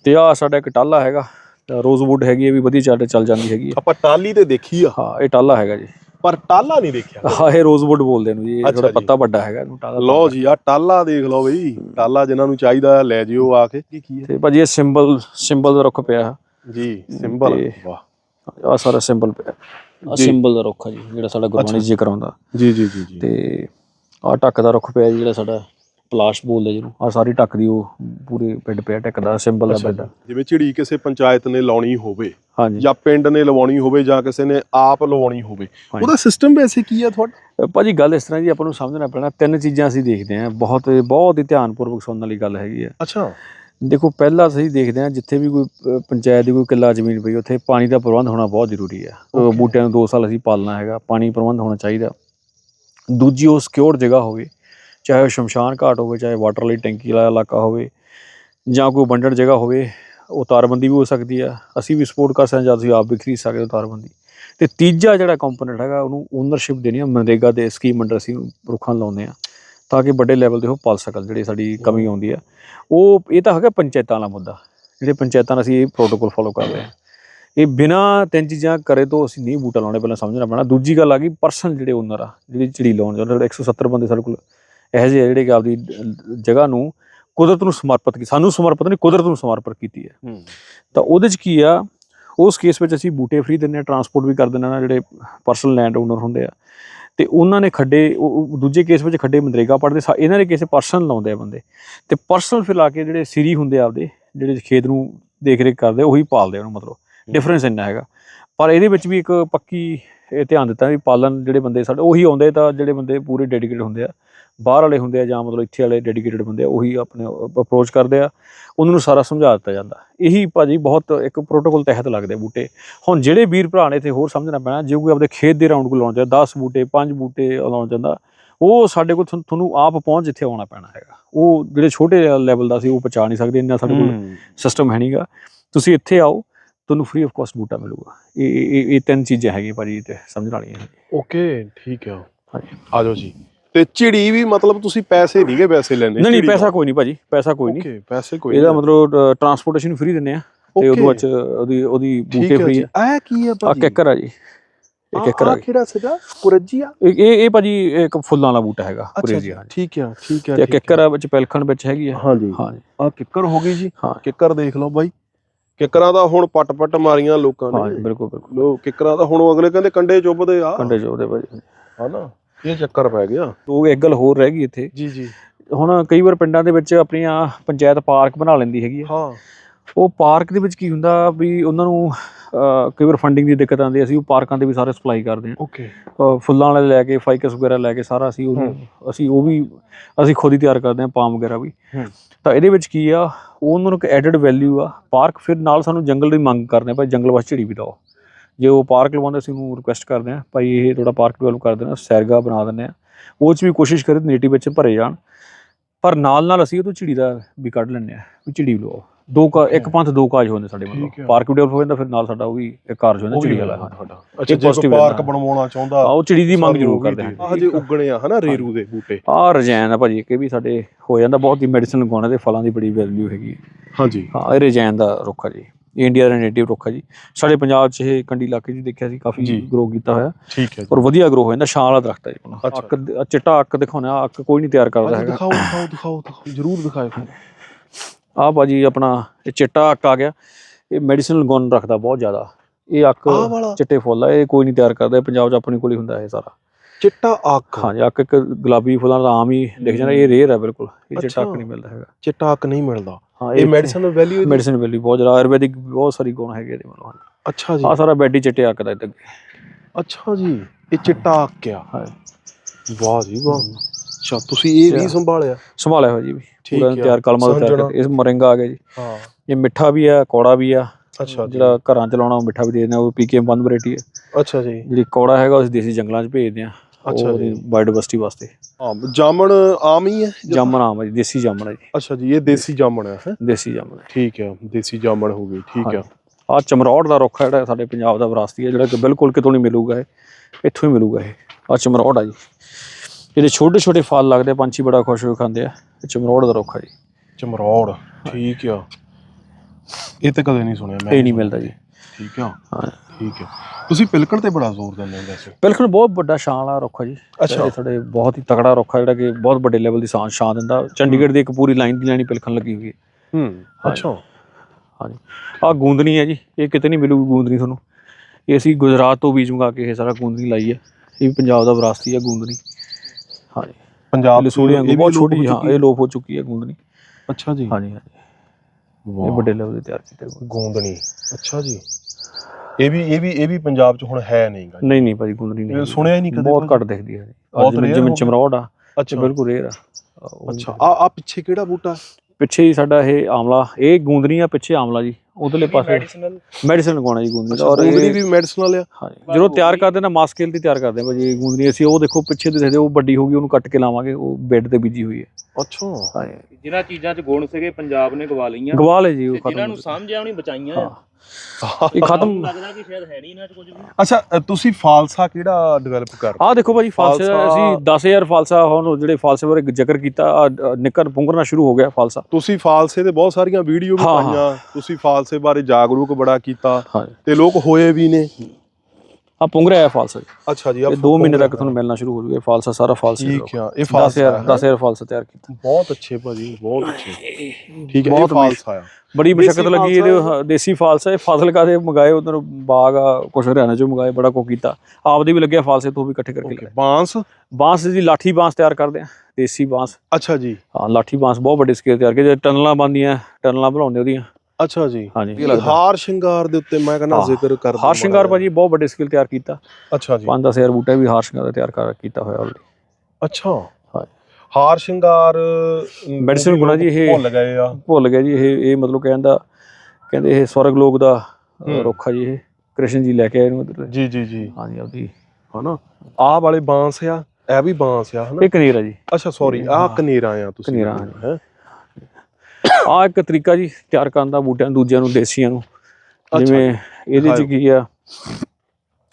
ਤੇ ਆ ਸਾਡਾ ਇੱਕ ਟਾਲਾ ਹੈਗਾ। ਰੋਜ਼ਵੁੱਡ ਹੈਗੀ ਇਹ ਵੀ ਵਧੀਆ ਚੱਲ ਚੱਲ ਜਾਂਦੀ ਹੈਗੀ। ਆਪਾਂ ਟਾਲੀ ਤੇ ਦੇਖੀ ਆ। ਹਾਂ ਇਹ ਟਾਲਾ ਹੈਗਾ ਜੀ। ਪਰ ਟਾਲਾ ਨਹੀਂ ਦੇਖਿਆ ਹਾਂ ਇਹ ਰੋਜ਼ਵੁੱਡ ਬੋਲਦੇ ਨੂੰ ਜੀ ਇਹ ਥੋੜਾ ਜੀ। ਪੱਤਾ ਵੱਡਾ ਹੈਗਾ ਇਹਨੂੰ ਟਾਲਾ ਲਓ ਜੀ ਆ ਟਾਲਾ ਦੇਖ ਲਓ ਬਈ ਟਾਲਾ ਜਿਨ੍ਹਾਂ ਨੂੰ ਚਾਹੀਦਾ ਲੈ ਜਿਓ ਆ ਕੇ। ਕੀ ਕੀ ਹੈ? ਤੇ ਭਾਜੀ ਇਹ ਸਿੰਬਲ ਸਿੰਬਲ ਦਾ ਰੁੱਖ ਪਿਆ। ਜੀ ਸਿੰਬਲ। ਵਾਹ। ਆ ਸਾਰਾ ਸਿੰਬਲ ਪਿਆ। ਆ ਜੀ। ਸਿੰਬਲ ਦਾ ਰੁੱਖ ਆ ਜੀ ਜਿਹੜਾ ਸਾਡਾ ਗੁਰਬਾਣੀ 'ਚ ਜ਼ਿਕਰ ਆਉਂਦਾ। ਜੀ ਜੀ ਜੀ ਜੀ। ਤੇ ਆ ਟੱਕ ਦਾ ਰੁੱਖ ਪਿਆ ਜੀ ਜਿਹੜਾ ਸਾਡਾ ਪਲਾਸ਼ ਬੋਲਦੇ ਜਿਹਨੂੰ। ਆ ਸਾਰੀ ਦੀ ਉਹ ਪੂਰੇ ਪਿੰਡ ਪਿਆ ਟੱਕ ਦਾ ਸਿੰਬਲ ਦਾ ਪਿੰਡ ਜਿਵੇਂ ਝਿੜੀ ਕਿਸੇ ਪੰਚਾਇਤ ਨੇ ਲਾਉਣੀ ਹੋਵੇ ਹਾਂਜੀ। ਜਾਂ ਪਿੰਡ ਨੇ ਲਵਾਉਣੀ ਹੋਵੇ ਜਾਂ ਕਿਸੇ ਨੇ ਆਪ ਲਵਾਉਣੀ ਹੋਵੇ। ਉਹਦਾ ਸਿਸਟਮ ਵੈਸੇ ਕੀ ਹੈ ਤੁਹਾਡਾ? ਭਾਜੀ ਗੱਲ ਇਸ ਤਰ੍ਹਾਂ ਜੀ ਆਪਾਂ ਨੂੰ ਸਮਝਣਾ ਪੈਣਾ ਤਿੰਨ ਚੀਜ਼ਾਂ ਅਸੀਂ ਦੇਖਦੇ ਹਾਂ। ਬਹੁਤ ਬਹੁਤ ਹੀ ਧਿਆਨਪੂਰਵਕ ਸੁਣਨ ਵਾਲੀ ਗੱਲ ਹੈਗੀ ਹੈ ਅੱਛਾ। ਦੇਖੋ ਪਹਿਲਾਂ ਅਸੀਂ ਦੇਖਦੇ ਹਾਂ ਜਿੱਥੇ ਵੀ ਕੋਈ ਪੰਚਾਇਤ ਦੀ ਕੋਈ ਕਿੱਲਾ ਜ਼ਮੀਨ ਪਈ ਉੱਥੇ ਪਾਣੀ ਦਾ ਪ੍ਰਬੰਧ ਹੋਣਾ ਬਹੁਤ ਜ਼ਰੂਰੀ ਹੈ. ਬੂਟਿਆਂ ਨੂੰ 2 ਸਾਲ ਅਸੀਂ ਪਾਲਣਾ ਹੈਗਾ ਪਾਣੀ ਪ੍ਰਬੰਧ ਹੋਣਾ ਚਾਹੀਦਾ। ਦੂਜੀ ਉਹ ਸਿਕਿਉਰ ਜਗ੍ਹਾ ਹੋਵੇ ਚਾਹੇ ਉਹ ਸ਼ਮਸ਼ਾਨ ਘਾਟ ਹੋਵੇ, ਚਾਹੇ ਵਾਟਰ ਲਈ ਟੈਂਕੀ ਵਾਲਾ ਇਲਾਕਾ ਹੋਵੇ ਜਾਂ ਕੋਈ ਵੰਡਣ ਜਗ੍ਹਾ ਹੋਵੇ, ਉਹ ਤਾਰਬੰਦੀ ਵੀ ਹੋ ਸਕਦੀ ਆ। ਅਸੀਂ ਵੀ ਸਪੋਰਟ ਕਰ ਸਕਦੇ ਜਾਂ ਤੁਸੀਂ ਆਪ ਵੀ ਖਰੀਦ ਸਕਦੇ ਹੋ ਤਾਰਬੰਦੀ। ਤੇ ਤੀਜਾ ਜਿਹੜਾ ਕੰਪੋਨੈਂਟ ਹੈਗਾ, ਉਹਨੂੰ ਓਨਰਸ਼ਿਪ ਦੇਣੀ ਆ, ਮਨਰੇਗਾ ਦੇ ਸਕੀਮ ਅੰਡਰ ਅਸੀਂ ਰੁੱਖਾਂ ਲਾਉਂਦੇ ਆ ਤਾਂ ਕਿ ਵੱਡੇ ਲੈਵਲ ਤੇ ਉਹ ਪਲ ਸਕਣ, ਜਿਹੜੀ ਸਾਡੀ ਕਮੀ ਆਉਂਦੀ ਆ। ਉਹ, ਇਹ ਤਾਂ ਹੈਗਾ ਪੰਚਾਇਤਾਂ ਵਾਲਾ ਮੁੱਦਾ, ਜਿਹੜੇ ਪੰਚਾਇਤਾਂ ਨਾਲ ਅਸੀਂ ਇਹ ਪ੍ਰੋਟੋਕੋਲ ਫੋਲੋ ਕਰ ਰਹੇ ਹਾਂ। ਇਹ ਬਿਨਾ ਤਿੰਨ ਚੀਜ਼ਾਂ ਕਰੇ ਤੋਂ ਅਸੀਂ ਨਹੀਂ ਬੂਟਾ ਲਾਉਣੇ, ਪਹਿਲਾਂ ਸਮਝਣਾ ਪੈਣਾ। ਦੂਜੀ ਗੱਲ ਆ ਗਈ ਪਰਸਨਲ ਜਿਹੜੇ ਓਨਰ ਆ, ਜਿਹੜੀ ਚਿੜੀ ਲਾਉਣ, ਜਿਹੜੇ 170 ਬੰਦੇ ਸਾਡੇ ਕੋਲ ਇਹੋ ਜਿਹੇ ਜਿਹੜੇ ਕਿ ਆਪਦੀ ਜਗ੍ਹਾ ਨੂੰ ਕੁਦਰਤ ਨੂੰ ਸਮਰਪਿਤ ਕੀ ਸਾਨੂੰ ਸਮਰਪਿਤ ਨਹੀਂ ਕੁਦਰਤ ਨੂੰ ਸਮਰਪਿਤ ਕੀਤੀ ਹੈ। ਤਾਂ ਉਹਦੇ ਚ ਕੀ ਆ ਉਸ ਕੇਸ ਵਿੱਚ ਅਸੀਂ ਬੂਟੇ ਫ੍ਰੀ ਦਿੰਦੇ ਆ ਟਰਾਂਸਪੋਰਟ ਵੀ ਕਰ ਦਿੰਦੇ ਆ ਜਿਹੜੇ ਪਰਸਨਲ ਲੈਂਡ ਓਨਰ ਹੁੰਦੇ ਆ। ਤੇ ਉਹਨਾਂ ਨੇ ਖੱਡੇ ਦੂਜੇ ਕੇਸ ਵਿੱਚ ਖੱਡੇ ਮਨਰੇਗਾ ਪੜਦੇ ਇਹਨਾਂ ਦੇ ਕਿਸੇ ਪਰਸਨਲ ਲਾਉਂਦੇ ਆ ਬੰਦੇ। ਤੇ ਪਰਸਨਲ ਫਿਰ ਲਾ ਕੇ ਜਿਹੜੇ ਸਿਰੀ ਹੁੰਦੇ ਆ ਆਪਦੇ ਜਿਹੜੇ ਖੇਤ ਨੂੰ ਦੇਖ ਰੇਖ ਕਰਦੇ ਉਹੀ ਪਾਲਦੇ ਉਹਨੂੰ ਮਤਲਬ। ਡਿਫਰੈਂਸ ਇੰਨਾ ਹੈਗਾ। ਪਰ ਇਹਦੇ ਵਿੱਚ ਵੀ ਇੱਕ ਪੱਕੀ ਇਹ ਧਿਆਨ ਦਿੱਤਾ ਵੀ ਪਾਲਣ ਜਿਹੜੇ ਬੰਦੇ ਸਾਡੇ ਉਹੀ ਆਉਂਦੇ ਤਾਂ ਜਿਹੜੇ ਬੰਦੇ ਪੂਰੇ ਡੈਡੀਕੇਟਡ ਹੁੰਦੇ ਆ। ਬਾਹਰ ਵਾਲੇ ਹੁੰਦੇ ਆ ਜਾਂ ਮਤਲਬ ਇੱਥੇ ਵਾਲੇ ਡੈਡੀਕੇਟਡ ਬੰਦੇ ਆ ਉਹੀ ਆਪਣੇ ਅਪਰੋਚ ਕਰਦੇ ਆ। ਉਹਨਾਂ ਨੂੰ ਸਾਰਾ ਸਮਝਾ ਦਿੱਤਾ ਜਾਂਦਾ। ਇਹੀ ਭਾਜੀ ਬਹੁਤ ਇੱਕ ਪ੍ਰੋਟੋਕੋਲ ਤਹਿਤ ਲੱਗਦੇ ਬੂਟੇ। ਹੁਣ ਜਿਹੜੇ ਵੀਰ ਭਰਾ ਨੇ ਇੱਥੇ ਹੋਰ ਸਮਝਣਾ ਪੈਣਾ ਜੇ ਕੋਈ ਆਪਦੇ ਖੇਤ ਦੇ ਰਾਉਂਡ ਕੋ ਲਾਉਣ ਚਾਹੁੰਦਾ 10 ਬੂਟੇ 5 ਬੂਟੇ ਲਾਉਣ ਚਾਹੁੰਦਾ ਉਹ ਸਾਡੇ ਕੋਲ ਤੁਹਾਨੂੰ- ਆਪ ਪਹੁੰਚ ਜਿੱਥੇ ਆਉਣਾ ਪੈਣਾ ਹੈਗਾ। ਉਹ ਜਿਹੜੇ ਛੋਟੇ ਲੈਵਲ ਦਾ ਸੀ ਉਹ ਪਹੁੰਚਾ ਨਹੀਂ ਸਕਦੇ ਇੰਨਾ ਸਾਡੇ ਕੋਲ ਸਿਸਟਮ ਹੈ ਨਹੀਂਗਾ ਤੁਸੀਂ ਇੱਥੇ ਆਓ ਤੁਹਾਨੂੰ ਫ੍ਰੀ ਆਫ ਕਾਸਟ ਬੂਟਾ ਮਿਲੂਗਾ। ਇਹ ਇਹ- ਤਿੰਨ ਚੀਜ਼ਾਂ ਹੈਗੀਆਂ ਭਾਜੀ ਤੇ ਸਮਝਣ ਵਾਲੀਆਂ ਓਕੇ ਠੀਕ ਹਾਂਜੀ। ਆ ਜਾਓ ਜੀ। ਤੇ ਝਿੜੀ ਵੀ ਮਤਲਬ ਤੁਸੀਂ ਪੈਸੇ ਨਹੀਂਗੇ ਪੈਸੇ ਲੈਂਦੇ ਨਹੀਂ ਨਹੀਂ ਪੈਸਾ ਕੋਈ ਨਹੀਂ ਭਾਜੀ ਪੈਸਾ ਕੋਈ ਨਹੀਂ। ਓਕੇ ਪੈਸੇ ਕੋਈ ਇਹਦਾ। ਮਤਲਬ ਟਰਾਂਸਪੋਰਟੇਸ਼ਨ ਫ੍ਰੀ ਦਿੰਨੇ ਆ ਤੇ ਉਦੋਂ ਬਾਅਦ ਚ ਉਹਦੀ ਉਹਦੀ ਬੂਟੇ ਹੈ ਫ੍ਰੀ ਆ ਇਹ ਕੀ ਹੈ ਆ ਭਾਜੀ? ਕਿੱਕਰ ਆ ਜੀ। ਇਹ ਕਿੱਕਰ ਆ ਕਿਹੜਾ ਸੀਗਾ? ਕੁਰਜੀ ਆ ਇਹ ਇਹ ਭਾਜੀ ਇੱਕ ਫੁੱਲਾਂ ਵਾਲਾ ਬੂਟਾ ਹੈਗਾ ਅੱਛਾ ਕੁਰੇਜੀ ਜੀ ਹਾਂਜੀ। ਠੀਕ ਆ ਠੀਕ ਆ ਤੇ ਕਿੱਕਰ ਆ ਵਿੱਚ ਪੈਲਖਣ ਵਿੱਚ ਹੈਗੀ ਆ। ਹਾਂਜੀ। ਹਾਂਜੀ ਆ ਕਿੱਕਰ ਹੋ ਗਈ ਜੀ। ਹਾਂ। ਕਿੱਕਰ ਦੇਖ ਲਓ ਬਾਈ। ਕਿੱਕਰਾਂ ਦਾ ਹੁਣ ਪੱਟ ਪੱਟ ਮਾਰੀਆਂ ਲੋਕਾਂ ਹਾਂਜੀ ਨੇ ਬਿਲਕੁਲ ਬਿਲਕੁਲ। ਲੋ ਕਿੱਕਰਾਂ ਦਾ ਹੁਣ ਅਗਲੇ ਕਹਿੰਦੇ ਕੰਡੇ ਚੁੱਭਦੇ ਆ। ਕੰਡੇ ਉਹਦੇ ਭਾਜੀ। ਹਨਾ ਇਹ ਚੱਕਰ ਪੈ ਗਿਆ। ਉਹ ਇੱਕ ਗੱਲ ਹੋਰ ਰਹਿ ਗਈ ਇੱਥੇ। ਜੀ ਜੀ। ਹੁਣ ਕਈ ਵਾਰ ਪਿੰਡਾਂ ਦੇ ਵਿੱਚ ਆਪਣੀਆਂ ਪੰਚਾਇਤ ਪਾਰਕ ਬਣਾ ਲੈਂਦੀ ਹੈਗੀ ਆ। ਹਾਂ। ਉਹ ਪਾਰਕ ਦੇ ਵਿੱਚ ਕੀ ਹੁੰਦਾ ਵੀ ਉਹਨਾਂ ਨੂੰ ਕਈ ਵਾਰ ਫੰਡਿੰਗ ਦੀ ਦਿੱਕਤ ਆਉਂਦੀ ਹੈ ਅਸੀਂ ਉਹ ਪਾਰਕਾਂ ਦੇ ਵੀ ਸਾਰੇ ਸਪਲਾਈ ਕਰਦੇ ਹਾਂ। ਓਕੇ ਫੁੱਲਾਂ ਵਾਲੇ ਲੈ ਕੇ ਫਾਈਕਸ ਵਗੈਰਾ ਲੈ ਕੇ ਸਾਰਾ ਅਸੀਂ ਉਹਨੂੰ ਅਸੀਂ ਉਹ ਵੀ ਅਸੀਂ ਖੁਦ ਹੀ ਤਿਆਰ ਕਰਦੇ ਹਾਂ ਪਾਮ ਵਗੈਰਾ ਵੀ। ਹੂੰ। ਤਾਂ ਇਹਦੇ ਵਿੱਚ ਕੀ ਆ ਉਹ ਉਹਨਾਂ ਨੂੰ ਇੱਕ ਐਡਡ ਵੈਲਿਊ ਆ ਪਾਰਕ ਫਿਰ ਨਾਲ ਸਾਨੂੰ ਜੰਗਲ ਦੀ ਮੰਗ ਕਰਦੇ ਆ ਭਾਈ ਜੰਗਲ ਵਾਸਤੇ ਝਿੜੀ ਵੀ ਦਿਓ। ਜੇ ਉਹ ਪਾਰਕ ਲਵਾਉਂਦੇ ਅਸੀਂ ਉਹਨੂੰ ਰਿਕੁਐਸਟ ਕਰਦੇ ਆ ਭਾਈ ਇਹ ਥੋੜਾ ਪਾਰਕ ਡਿਵੈਲਪ ਕਰ ਦੇਣਾ ਸੈਰਗਾ ਬਣਾ ਦਿੰਦੇ ਆ ਉਹ ਚ ਵੀ ਕੋਸ਼ਿਸ਼ ਕਰੇ ਨੇਟਿਵ ਵਿੱਚ ਭਰੇ ਜਾਣ। ਪਰ ਨਾਲ ਨਾਲ ਅਸੀਂ ਉਹ ਤੋਂ ਝਿੜੀ ਦਾ ਵੀ ਕੱਢ ਲੈਂਦੇ ਆ ਵੀ ਝਿੜੀ ਲਵਾਓ ਦੋ ਕਾ ਇੱਕ ਪੰਥ ਦੋ ਕਾਜ ਹੁੰਦੇ ਸਾਡੇ ਮਤਲਬ। ਪਾਰਕ ਵੀ ਡਿਵੈਲਪ ਹੋ ਜਾਂਦਾ ਫਿਰ ਨਾਲ ਸਾਡਾ ਉਹ ਵੀ ਇੱਕ ਕਾਰਜ ਹੋ ਜਾਂਦਾ ਉਹ ਵੀ ਝਿੜੀ ਵਾਲਾ। ਤੁਹਾਡਾ ਅੱਛਾ ਜੇ ਕੋਈ ਪਾਰਕ। ਬਣਵਾਉਣਾ ਚਾਹੁੰਦਾ ਆ ਉਹ ਝਿੜੀ ਦੀ ਮੰਗ ਜ਼ਰੂਰ ਕਰਦੇ। ਹਾਂ। ਆਹ ਜੇ ਉੱਗਣੇ ਆ ਹਨਾ ਰੇਰੂ ਦੇ ਬੂਟੇ। ਆ ਰਜੈਨ ਆ ਭਾਜੀ ਇਹ ਵੀ ਸਾਡੇ ਹੋ ਜਾਂਦਾ ਬਹੁਤ ਹੀ ਮੈਡੀਸਨ ਲਗਾਉਣੇ ਦੇ ਫਲਾਂ ਦੀ ਬੜੀ ਵੈਲਿਊ ਹੈਗੀ। ਹਾਂਜੀ। ਹਾਂ ਇਹ ਰਜੈਨ ਦਾ ਰੁੱਖ ਆ ਜੀ। ਇਹ ਇੰਡੀਆ ਦਾ ਨੇਟਿਵ ਰੁੱਖ ਆ ਜੀ। ਸਾਡੇ ਪੰਜਾਬ 'ਚ ਇਹ ਕੰਡੀ ਇਲਾਕੇ 'ਚ ਦੇਖਿਆ ਸੀ ਕਾਫੀ ਜੀ। ਗਰੋ ਕੀਤਾ ਹੋਇਆ। ਠੀਕ ਹੈ ਔਰ ਵਧੀਆ ਗਰੋ ਹੋ ਜਾਂਦਾ ਛਾਂ ਵਾਲਾ ਦਰਖਤ ਹੈ ਜੀ। ਅੱਕ ਚਿੱਟਾ ਅੱਕ ਦਿਖਾਉਣਾ ਅੱਕ ਕੋਈ ਨਹੀਂ ਤਿਆਰ ਕਰਦਾ ਜੀ ਹੈਗਾ। ਦਿਖਾਓ ਦਿਖਾਓ ਦਿਖਾਓ ਜਰੂਰ ਦਿਖਾਓ ਆ ਭਾਜੀ ਆਪਣਾ ਇਹ ਚਿੱਟਾ ਅੱਕ ਆ ਗਿਆ। ਇਹ ਮੈਡੀਸਨਲ ਗੁਣ ਰੱਖਦਾ ਬਹੁਤ ਜ਼ਿਆਦਾ। ਇਹ ਅੱਕ ਚਿੱਟੇ ਫੁੱਲ ਆ ਇਹ ਕੋਈ ਨਹੀਂ ਤਿਆਰ ਕਰਦਾ। ਪੰਜਾਬ 'ਚ ਆਪਣੇ ਕੋਲ ਹੀ ਹੁੰਦਾ ਇਹ ਸਾਰਾ। ਚਿੱਟਾ ਅੱਖ? ਹਾਂਜੀ ਅੱਕ ਇੱਕ ਗੁਲਾਬੀ ਫੁੱਲਾਂ ਦਾ ਆਮ ਹੀ ਦਿਖ ਜਾਂਦਾ। ਇਹ ਰੇਅਰ ਹੈ ਬਿਲਕੁਲ। ਇਹ ਚਿੱਟਾ ਅੱਕ। ਨਹੀਂ ਮਿਲਦਾ ਹੈਗਾ। ਚਿੱਟਾ ਅੱਖ ਨਹੀਂ ਮਿਲਦਾ। ਹਾਂ ਇਹ ਮੈਡੀਸਨ ਵੈਲਿਊ ਮੈਡੀਸਨ ਵੈਲਿਊ ਬਹੁਤ ਜ਼ਿਆਦਾ ਆਯੁਰਵੈਦਿਕ ਬਹੁਤ ਸਾਰੀ ਗੁਣ ਹੈਗੇ ਇਹਦੇ ਮਤਲਬ ਅੱਛਾ ਜੀ। ਆ ਸਾਰਾ ਬੈਡੀ ਚਿੱਟੇ ਅੱਕ ਦਾ ਇੱਥੇ ਅੱਛਾ ਜੀ ਇਹ ਚਿੱਟਾ ਅੱਕ ਆ। ਹਾਂ। ਵਾਹ ਜੀ ਵਾਹ। ਅੱਛਾ ਤੁਸੀਂ ਇਹ ਵੀ ਸੰਭਾਲਿਆ? ਸੰਭਾਲਿਆ ਹੋਇਆ ਜੀ ਵੀ। ਪੂਰਾ। ਤਿਆਰ ਕਲਮਾ ਦਾ ਤਿਆਰ ਇਸ ਮੋਰਿੰਗਾ ਆ ਗਿਆ ਜੀ। ਹਾਂ। ਇਹ ਮਿੱਠਾ ਵੀ ਆ ਕੌੜਾ ਵੀ ਆ। ਅੱਛਾ ਜੀ। ਜਿਹੜਾ ਘਰਾਂ ਚ ਲਾਉਣਾ ਉਹ ਮਿੱਠਾ ਵੀ ਦੇ ਦਿੰਦੇ ਆ ਉਹ ਪੀਕੇਐਮ ਬੰਦ ਵੈਰਾਈਟੀ ਹੈ ਅੱਛਾ ਜੀ। ਜਿਹੜੀ ਕੌੜਾ ਹੈਗਾ ਉਹ ਅਸੀਂ ਦੇਸੀ ਜੰਗਲਾਂ 'ਚ ਭੇਜਦੇ ਆ। ਅੱਛਾ ਜੀ। ਬਾਇਓਡਾਇਵਰਸਿਟੀ ਵਾਸਤੇ। ਹਾਂ ਜਾਮਣ ਆਮ ਹੀ ਹੈ? ਜਾਮਣ ਆਮ ਹੈ ਜੀ ਦੇਸੀ ਜਾਮਣ ਹੈ ਜੀ। ਅੱਛਾ ਜੀ ਇਹ ਦੇਸੀ ਜਾਮਣ ਹੈ ਹੈਂ? ਦੇਸੀ ਜਾਮਣ ਠੀਕ ਹੈ ਦੇਸੀ ਜਾਮਣ ਹੋ ਗਈ ਠੀਕ ਹੈ। ਆ ਚਮਰੌੜ ਦਾ ਰੁੱਖ ਹੈ ਜਿਹੜਾ ਸਾਡੇ ਪੰਜਾਬ ਦਾ ਵਿਰਾਸਤੀ ਹੈ ਜਿਹੜਾ ਕਿ ਬਿਲਕੁਲ ਕਿਤੋਂ ਨਹੀਂ ਮਿਲੂਗਾ ਇਹ। ਇੱਥੋਂ ਹੀ ਮਿਲੂਗਾ ਇਹ। ਆ ਚਮਰੌੜ ਆ ਜੀ। ਇਹਦੇ ਛੋਟੇ ਛੋਟੇ ਫਲ ਲੱਗਦੇ ਆ, ਪੰਛੀ ਬੜਾ ਖੁਸ਼ ਹੋ ਕੇ ਖਾਂਦੇ ਆ। ਇਹ ਚਮਰੌੜ ਦਾ ਰੁੱਖ ਹੈ ਜੀ। ਚਮਰੌੜ ਠੀਕ ਆ। ਇਹ ਤੇ ਕਦੇ ਨਹੀਂ ਸੁਣਿਆ ਮੈਂ। ਇਹ ਨਹੀਂ ਮਿਲਦਾ ਜੀ। ਠੀਕ ਆ? ਹਾਂ। ਠੀਕ ਹੈ ਤੁਸੀਂ ਪਿਲਕਣ ਤੇ ਬੜਾ ਜ਼ੋਰ ਦਿੰਦੇ ਹੋ ਵੈਸੇ। ਬਿਲਕੁਲ ਬਹੁਤ ਵੱਡਾ ਛਾਂ ਵਾਲਾ ਰੁੱਖ ਆ ਜੀ। ਅੱਛਾ। ਸਾਡੇ ਬਹੁਤ ਹੀ ਤਕੜਾ ਰੁੱਖ ਆ ਜਿਹੜਾ ਕਿ ਬਹੁਤ ਵੱਡੇ ਲੈਵਲ ਦੀ ਛਾਂ ਛਾਂ ਦਿੰਦਾ। ਚੰਡੀਗੜ੍ਹ ਦੀ ਇੱਕ ਪੂਰੀ ਲਾਈਨ ਦੀ ਲਾਈਨ ਪਿਲਖਣ ਲੱਗੀ ਹੋਈ ਹੈ। ਹੂੰ ਅੱਛਾ। ਹਾਂਜੀ ਆ ਗੂੰਦਨੀ ਹੈ ਜੀ। ਇਹ ਕਿਤੇ ਨਹੀਂ ਮਿਲੂਗੀ ਗੂੰਦਨੀ ਤੁਹਾਨੂੰ। ਇਹ ਅਸੀਂ ਗੁਜਰਾਤ ਤੋਂ ਬੀਜ ਮੰਗਾ ਕੇ ਇਹ ਸਾਰਾ ਗੂੰਦਨੀ ਲਾਈ ਹੈ। ਇਹ ਵੀ ਪੰਜਾਬ ਦਾ ਵਿਰਾਸਤੀ ਹੈ ਗੂੰਦਨੀ ਹਾਂਜੀ ਪੰਜਾਬ ਲਸੂੜੀਆਂ ਇਹ ਵੀ ਬਹੁਤ ਛੋਟੀ ਹੋ ਹਾਂ ਇਹ ਲੋਪ ਹੋ ਚੁੱਕੀ ਹੈ ਗੂੰਦਨੀ ਅੱਛਾ ਜੀ। ਹਾਂਜੀ ਹਾਂਜੀ ਇਹ ਵੱਡੇ ਲੈਵਲ ਤੇ ਤਿਆਰ ਕੀਤੇ। ਗੋਂਦਣੀ। ਅੱਛਾ ਜੀ। ਇਹ ਵੀ ਇਹ ਵੀ ਇਹ ਵੀ ਪੰਜਾਬ 'ਚ ਹੁਣ ਹੈ ਨਹੀਂਗਾ ਨਹੀਂ ਨਹੀਂ ਭਾਜੀ ਗੂੰਦਨੀ ਨਹੀਂ ਸੁਣਿਆ ਹੀ ਨਹੀਂ ਕਦੇ ਬਹੁਤ। ਘੱਟ ਦਿਖਦੀ ਹੈ ਜੀ। ਬਹੁਤ rare ਜਿਵੇਂ ਹੋ। ਚਮਰੌੜ ਆ ਅੱਛਾ। ਬਿਲਕੁਲ ਰੇਅਰ ਆ। ਅੱਛਾ। ਆ ਆ ਪਿੱਛੇ ਕਿਹੜਾ ਬੂਟਾ? ਪਿੱਛੇ ਹੀ ਸਾਡਾ ਇਹ ਆਮਲਾ ਇਹ ਗੂੰਦਨੀ ਆ ਪਿੱਛੇ ਆਮਲਾ ਜੀ ਉਧਰਲੇ ਪਾਸੇ। ਮੈਡੀਸਨ ਲਗਾਉਣਾ ਜੀ ਗੂੰਦਨੀ ਦਾ ਔਰ ਇਹ ਵੀ ਮੈਡੀਸਨਲ ਆ। ਹਾਂਜੀ ਜਦੋਂ ਤਿਆਰ ਕਰਦੇ ਨਾ ਮਾਸਕੇਲ ਦੀ ਤਿਆਰ ਕਰਦੇ ਆ ਭਾਜੀ ਗੂੰਦਨੀ ਅਸੀਂ ਉਹ ਦੇਖੋ ਪਿੱਛੇ ਦੇ ਦੇਖਦੇ ਉਹ ਵੱਡੀ ਹੋ ਗਈ ਉਹਨੂੰ ਕੱਟ ਕੇ ਲਾਵਾਂਗੇ ਉਹ ਬੈੱਡ ਤੇ ਬੀਜੀ ਹੋਈ ਹੈ। ਅੱਛਾ। ਹਾਂਜੀ। ਜਿਨ੍ਹਾਂ ਚੀਜ਼ਾਂ 'ਚ ਗੁਣ ਸੀਗੇ ਪੰਜਾਬ ਨੇ ਗਵਾ ਲਈਆਂ। ਗਵਾਲ ਹੈ ਜੀ ਉਹ ਖਤਮ ਜਿਨ੍ਹਾਂ ਹੋ ਨੂੰ। ਸਮਝਿਆ ਉਹਨੇ ਬਚਾਈਆਂ ਹਾਂ। ਆ। ਇਹ ਖਤਮ। ਲੱਗਦਾ ਕਿ ਸ਼ਾਇਦ ਹੈ ਨਹੀਂ ਇਹਨਾਂ ਚ ਕੁਝ ਵੀ। ਅੱਛਾ ਅ, ਤੁਸੀਂ ਫਾਲਸਾ ਕਿਹੜਾ ਡਿਵੈਲਪ ਕਰ ਆਹ ਦੇਖੋ ਭਾਜੀ ਫਾਲਸਾ ਫਾਲਸਾ- ਅਸੀਂ 10000 ਫਾਲਸਾ ਹੁਣ ਜਿਹੜੇ ਫਾਲਸੇ ਬਾਰੇ ਜ਼ਿਕਰ ਕੀਤਾ ਆਹ, ਅ, ਨਿੱਕਰ ਪੁੰਗਰਨਾ ਸ਼ੁਰੂ ਹੋ ਗਿਆ ਫਾਲਸਾ। ਤੁਸੀਂ ਫਾਲਸੇ ਦੇ ਬਹੁਤ ਸਾਰੀਆਂ ਵੀਡੀਓ ਵੀ ਹਾਂ, ਹਾਂ। ਪਾਈਆਂ। ਤੁਸੀਂ ਫਾਲਸੇ ਬਾਰੇ ਜਾਗਰੂਕ ਬੜਾ ਕੀਤਾ। ਹਾਂ। ਤੇ ਲੋਕ ਹੋਏ ਵੀ ਨੇ। ਆ ਪੁੰਗਰਾ ਹੈ ਫਾਲਸਾ ਜੀ। ਅੱਛਾ ਜੀ ਇਹ 2 ਮਹੀਨੇ ਤੱਕ ਤੁਹਾਨੂੰ ਮਿਲਣਾ ਸ਼ੁਰੂ ਹੋ ਜੂਗਾ ਫਾਲਸਾ ਸਾਰਾ ਫਾਲਸਾ ਠੀਕ ਆ ਇਹ ਫਾਲਸਾ 10000 ਹੈ। 10000 ਫਾਲਸਾ ਤਿਆਰ ਕੀਤਾ। ਬਹੁਤ ਅੱਛੇ ਭਾਜੀ ਬਹੁਤ ਅੱਛੇ। ਠੀਕ ਹੈ ਇਹ ਬਹੁਤ ਫਾਲਸਾ ਆ ਬੜੀ ਦੇਸੀ ਮੁਸ਼ਕਲ ਲੱਗੀ ਇਹਦੇ ਦੇਸੀ ਫਾਲਸਾ ਇਹ ਫਾਜ਼ਿਲਕਾ ਦੇ ਮੰਗਾਏ ਉਧਰ ਬਾਗ ਆ ਕੁਛ ਹਰਿਆਣਾ ਚੋਂ ਮੰਗਾਏ ਬੜਾ ਕੋ ਕੀਤਾ। ਆਪਦੇ ਵੀ ਲੱਗਿਆ ਫਾਲਸੇ ਤੋਂ ਵੀ ਇਕੱਠੇ ਕਰਕੇ ਲਾਏ ਬਾਂਸ? ਬਾਂਸ ਦੀ ਲਾਠੀ ਬਾਂਸ ਤਿਆਰ ਕਰਦੇ ਆ ਦੇਸੀ ਬਾਂਸ। ਅੱਛਾ ਜੀ। ਹਾਂ ਲਾਠੀ ਬਾਂਸ ਬਹੁਤ ਵੱਡੇ ਸਕੇਲ ਤਿਆਰ ਕੀਤੇ ਟਨਲਾਂ ਬੰਦੀਆਂ ਟਨਲਾਂ ਬਣਾਉਂਦੇ ਉਹਦੀਆਂ। ਅੱਛਾ ਜੀ। ਹਾਂਜੀ। ਹਾਰ ਸ਼ਿੰਗਾਰ ਦੇ ਉੱਤੇ ਮੈਂ ਕਹਿੰਦਾ। ਜ਼ਿਕਰ ਕਰ ਹਾਰ ਸ਼ਿੰਗਾਰ ਭਾਜੀ ਬਹੁਤ ਵੱਡੇ ਸਕੇਲ ਤਿਆਰ ਕੀਤਾ। ਅੱਛਾ ਜੀ। 5-10000 ਬੂਟਾ ਵੀ ਹਾਰ ਸ਼ਿੰਗਾਰ ਦਾ ਤਿਆਰ ਕਰ ਕੀਤਾ ਹੋਇਆ ਆਲਰੇਡੀ ਅੱਛਾ। ਹਾਰ ਸ਼ਿੰਗਾਰ Medicine ਗੁਣਾ ਜੀ ਇਹ- ਭੁੱਲ ਗਏ ਆ। ਭੁੱਲ ਗਿਆ ਜੀ ਇਹ ਇਹ ਮਤਲਬ ਕਹਿੰਦਾ ਕਹਿੰਦੇ ਇਹ ਸਵਰਗ ਲੋਕ ਦਾ। ਰੁੱਖ ਆ ਜੀ ਇਹ। ਕ੍ਰਿਸ਼ਨ ਜੀ ਲੈ ਕੇ ਆਏ ਨੂੰ ਇੱਧਰ ਜੀ ਜੀ ਜੀ। ਹਾਂਜੀ ਆਪਦੀ ਹਨਾ। ਆਹ ਵਾਲੇ ਬਾਂਸ ਆ ਇਹ ਵੀ ਬਾਂਸ ਆ ਹਨਾ। ਇਹ ਕਨੀਰ ਜੀ। ਅੱਛਾ ਸੌਰੀ ਆਹ ਕਨੇਰਾ ਆ ਤੁਸੀਂ ਕਨੇਰਾ, ਹੈਂ? ਆ ਇੱਕ ਤਰੀਕਾ ਜੀ ਤਿਆਰ ਕਰਨ ਦਾ ਬੂਟਿਆਂ ਨੂੰ, ਦੂਜਿਆਂ ਨੂੰ ਦੇਸੀਆਂ ਨੂੰ। ਜਿਵੇਂ ਇਹਦੇ ਚ। ਕੀ ਆ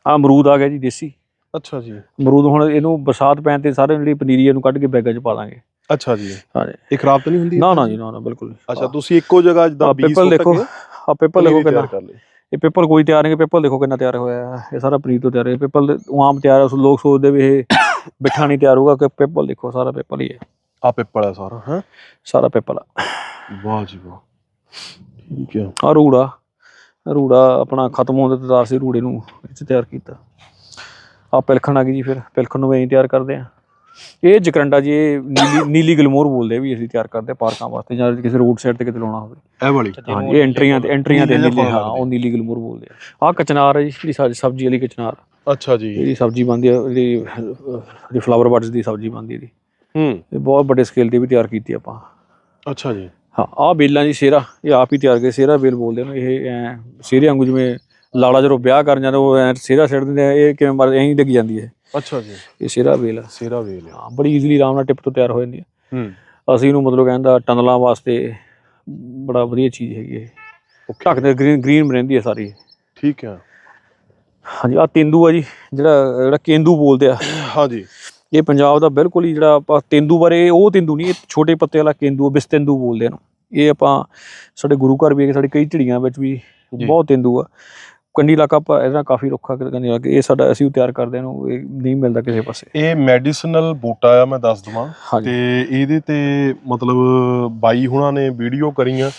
ਆ ਅਮਰੂਦ ਆ ਗਿਆ ਜੀ ਦੇਸੀ। ਅੱਛਾ ਜੀ। ਅਮਰੂਦ ਹੁਣ ਇਹਨੂੰ ਬਰਸਾਤ ਪੈਣ ਤੇ ਸਾਰੇ ਜਿਹੜੀ ਪਨੀਰੀ ਨੂੰ ਕੱਢ ਕੇ ਬੈਗਾਂ 'ਚ ਪਾ ਦਾਂਗੇ। ਅੱਛਾ ਜੀ। ਹਾਂਜੀ ਇਹ ਖਰਾਬ ਤਾਂ ਨਹੀਂ ਹੁੰਦੀ? ਨਾ ਨਾ ਜੀ ਨਾ ਨਾ ਬਿਲਕੁਲ। ਅੱਛਾ ਤੁਸੀਂ ਇੱਕੋ ਜਗ੍ਹਾ ਜਿੱਦਾਂ ਆ ਬੀਜ ਪੇਪਲ ਦੇਖੋ। ਆ ਪੇਪਲ ਦੇਖੋ ਕਿੰਨਾ। ਇਹ ਪੇਪਲ ਕੋਈ ਤਿਆਰ ਨਹੀਂ ਪੇਪਲ ਦੇਖੋ ਕਿੰਨਾ ਤਿਆਰ ਹੋਇਆ ਹੈ। ਇਹ ਸਾਰਾ ਪਨੀਰ ਤੋਂ ਤਿਆਰ ਹੈ। ਉਹ ਆਮ ਤਿਆਰ ਹੈ ਲੋਕ ਸੋਚਦੇ ਵੀ ਇਹ ਬਿਠਾ ਨਹੀਂ ਤਿਆਰ ਹੋਊਗਾ ਕਿ ਪੇਪਲ ਦੇਖੋ ਸਾਰਾ ਪੇਪਲ ਹੀ ਹੈ। ਆ ਪਿੱਪਲ ਆ ਸਾਰਾ ਹੈ? ਸਾਰਾ ਪੇਪਲ ਆ। ਵਾਹ ਜੀ ਵਾਹ। ਠੀਕ ਹੈ। ਆ ਰੂੜਾ ਰੂੜਾ ਆਪਣਾ ਖਤਮ ਹੋਣ ਦੇ ਤਦਾਰ ਸੀ ਰੂੜੇ ਨੂੰ 'ਚ ਤਿਆਰ ਕੀਤਾ। ਆ ਪਿਲਖਣ ਆ ਗਈ ਜੀ ਫਿਰ ਪਿਲਖਣ ਨੂੰ ਵੀ ਅਸੀਂ ਤਿਆਰ ਕਰਦੇ ਆ ਇਹ ਜਕਰੰਡਾ ਜੀ ਇਹ ਨੀਲੀ ਨੀਲੀ ਗਲਮੋਰ ਬੋਲਦੇ ਆ ਵੀ ਅਸੀਂ ਤਿਆਰ ਕਰਦੇ ਆ ਪਾਰਕਾਂ ਵਾਸਤੇ ਜਾਂ ਕਿਸੇ ਰੋਡ ਸਾਈਡ ਤੇ ਕਿਤੇ ਲਾਉਣਾ ਹੋਵੇ। ਇਹ ਵਾਲੀ। ਹਾਂ ਇਹ ਐਂਟਰੀਆਂ ਤੇ ਐਂਟਰੀਆਂ ਤੇ ਨੀਲੇ ਹਾਂ ਉਹ ਨੀਲੀ ਗਲਮੋਰ ਬੋਲਦੇ ਆ। ਆ ਕਚਨਾਰ ਹੈ ਜੀ ਜਿਹੜੀ ਸਾਡੀ ਸਬਜ਼ੀ ਵਾਲੀ ਕਚਨਾਰ। ਅੱਛਾ ਜੀ। ਜਿਹੜੀ ਸਬਜ਼ੀ ਬਣਦੀ ਆ ਜਿਹੜੀ ਜਿਹੜੀ ਫਲਾਵਰ ਦੀ ਸਬਜ਼ੀ ਬਣਦੀ ਹੈ ਇਹਦੀ। ਹੂੰ। ਇਹ ਬਹੁਤ ਵੱਡੇ ਸਕੇਲ ਤੇ ਵੀ ਤਿਆਰ ਕੀਤੀ ਆਪਾਂ। ਅੱਛਾ ਜੀ। ਹਾਂ ਆਹ ਬੇਲਾਂ ਜੀ ਸੇਰਾ ਇਹ ਆਪ ਹੀ ਤਿਆਰ ਕੀਤੇ ਸੇਰਾ ਬੇਲ ਬੋਲਦੇ ਨੇ ਇਹ ਐ ਸੇਰੇ ਵਾਂਗੂ ਜਿਵੇਂ ਲਾੜਾ ਜਦੋਂ ਵਿਆਹ ਕਰਨ ਜਾਂਦਾ ਉਹ ਐ ਸੇਰਾ ਛੱਡ ਦਿੰਦੇ ਆ ਇਹ ਕਿਵੇਂ ਮਰ ਐਂ ਡਿੱਗ ਜਾਂਦੀ ਹੈ। ਅੱਛਾ ਜੀ। ਇਹ ਸੇਰਾ ਬੇਲ ਆ। ਸੇਰਾ ਆ। ਹਾਂ ਬੜੀ ਈਜ਼ੀਲੀ ਆਰਾਮ ਨਾਲ ਟਿਪ ਤੋਂ ਤਿਆਰ ਹੋ ਜਾਂਦੀ ਹੈ ਹੂੰ। ਅਸੀਂ ਇਹਨੂੰ ਮਤਲਬ ਕਹਿੰਦਾ ਟਨਲਾਂ ਵਾਸਤੇ ਬੜਾ ਵਧੀਆ ਚੀਜ਼ ਹੈਗੀ ਹੈ ਓਕੇ ਢੱਕ ਦੇ ਗ੍ਰੀਨ ਗ੍ਰੀਨ ਰਹਿੰਦੀ ਹੈ ਸਾਰੀ। ਠੀਕ ਹੈ ਹਾਂਜੀ ਆ ਤੇਂਦੂ ਆ ਜੀ ਜਿਹੜਾ ਜਿਹੜਾ ਕੇਂਦੂ ਬੋਲਦੇ ਆ। ਹਾਂ ਜੀ। ਇਹ ਪੰਜਾਬ ਦਾ ਬਿਲਕੁਲ ਹੀ ਜਿਹੜਾ ਆਪਾਂ ਤੇਂਦੂ ਬਾਰੇ ਉਹ ਤੇਂਦੂ ਨਹੀਂ ਇਹ ਛੋਟੇ ਪੱਤੇ ਵਾਲਾ ਕੇਂਦੂ ਬਿਸਤੇਂਦੂ ਬੋਲਦੇ ਇਹਨੂੰ। ਇਹ ਆਪਾਂ ਸਾਡੇ ਗੁਰੂ ਘਰ ਵੀ ਸਾਡੇ ਕਈ ਝੜੀਆਂ ਵਿੱਚ ਵੀ। ਬਹੁਤ ਤੇਂਦੂ ਆ। ਕੰਡੀ ਇਲਾਕਾ ਆਪਾਂ ਇਹਦਾ ਕਾਫੀ ਰੁੱਖਾ ਕੰਡੀ ਇਲਾਕਾ ਇਹ ਸਾਡਾ ਅਸੀਂ ਤਿਆਰ ਕਰਦੇ ਹਾਂ ਇਹਨੂੰ ਇਹ ਨਹੀਂ ਮਿਲਦਾ ਕਿਸੇ ਪਾਸੇ। ਇਹ ਮੈਡੀਸਨਲ ਬੂਟਾ ਆ ਮੈਂ ਦੱਸ ਦਵਾਂ। ਤੇ ਇਹਦੇ ਤੇ ਮਤਲਬ ਬਾਈ ਹੁਣਾਂ ਨੇ ਵੀਡੀਓ ਕਰੀਆਂ।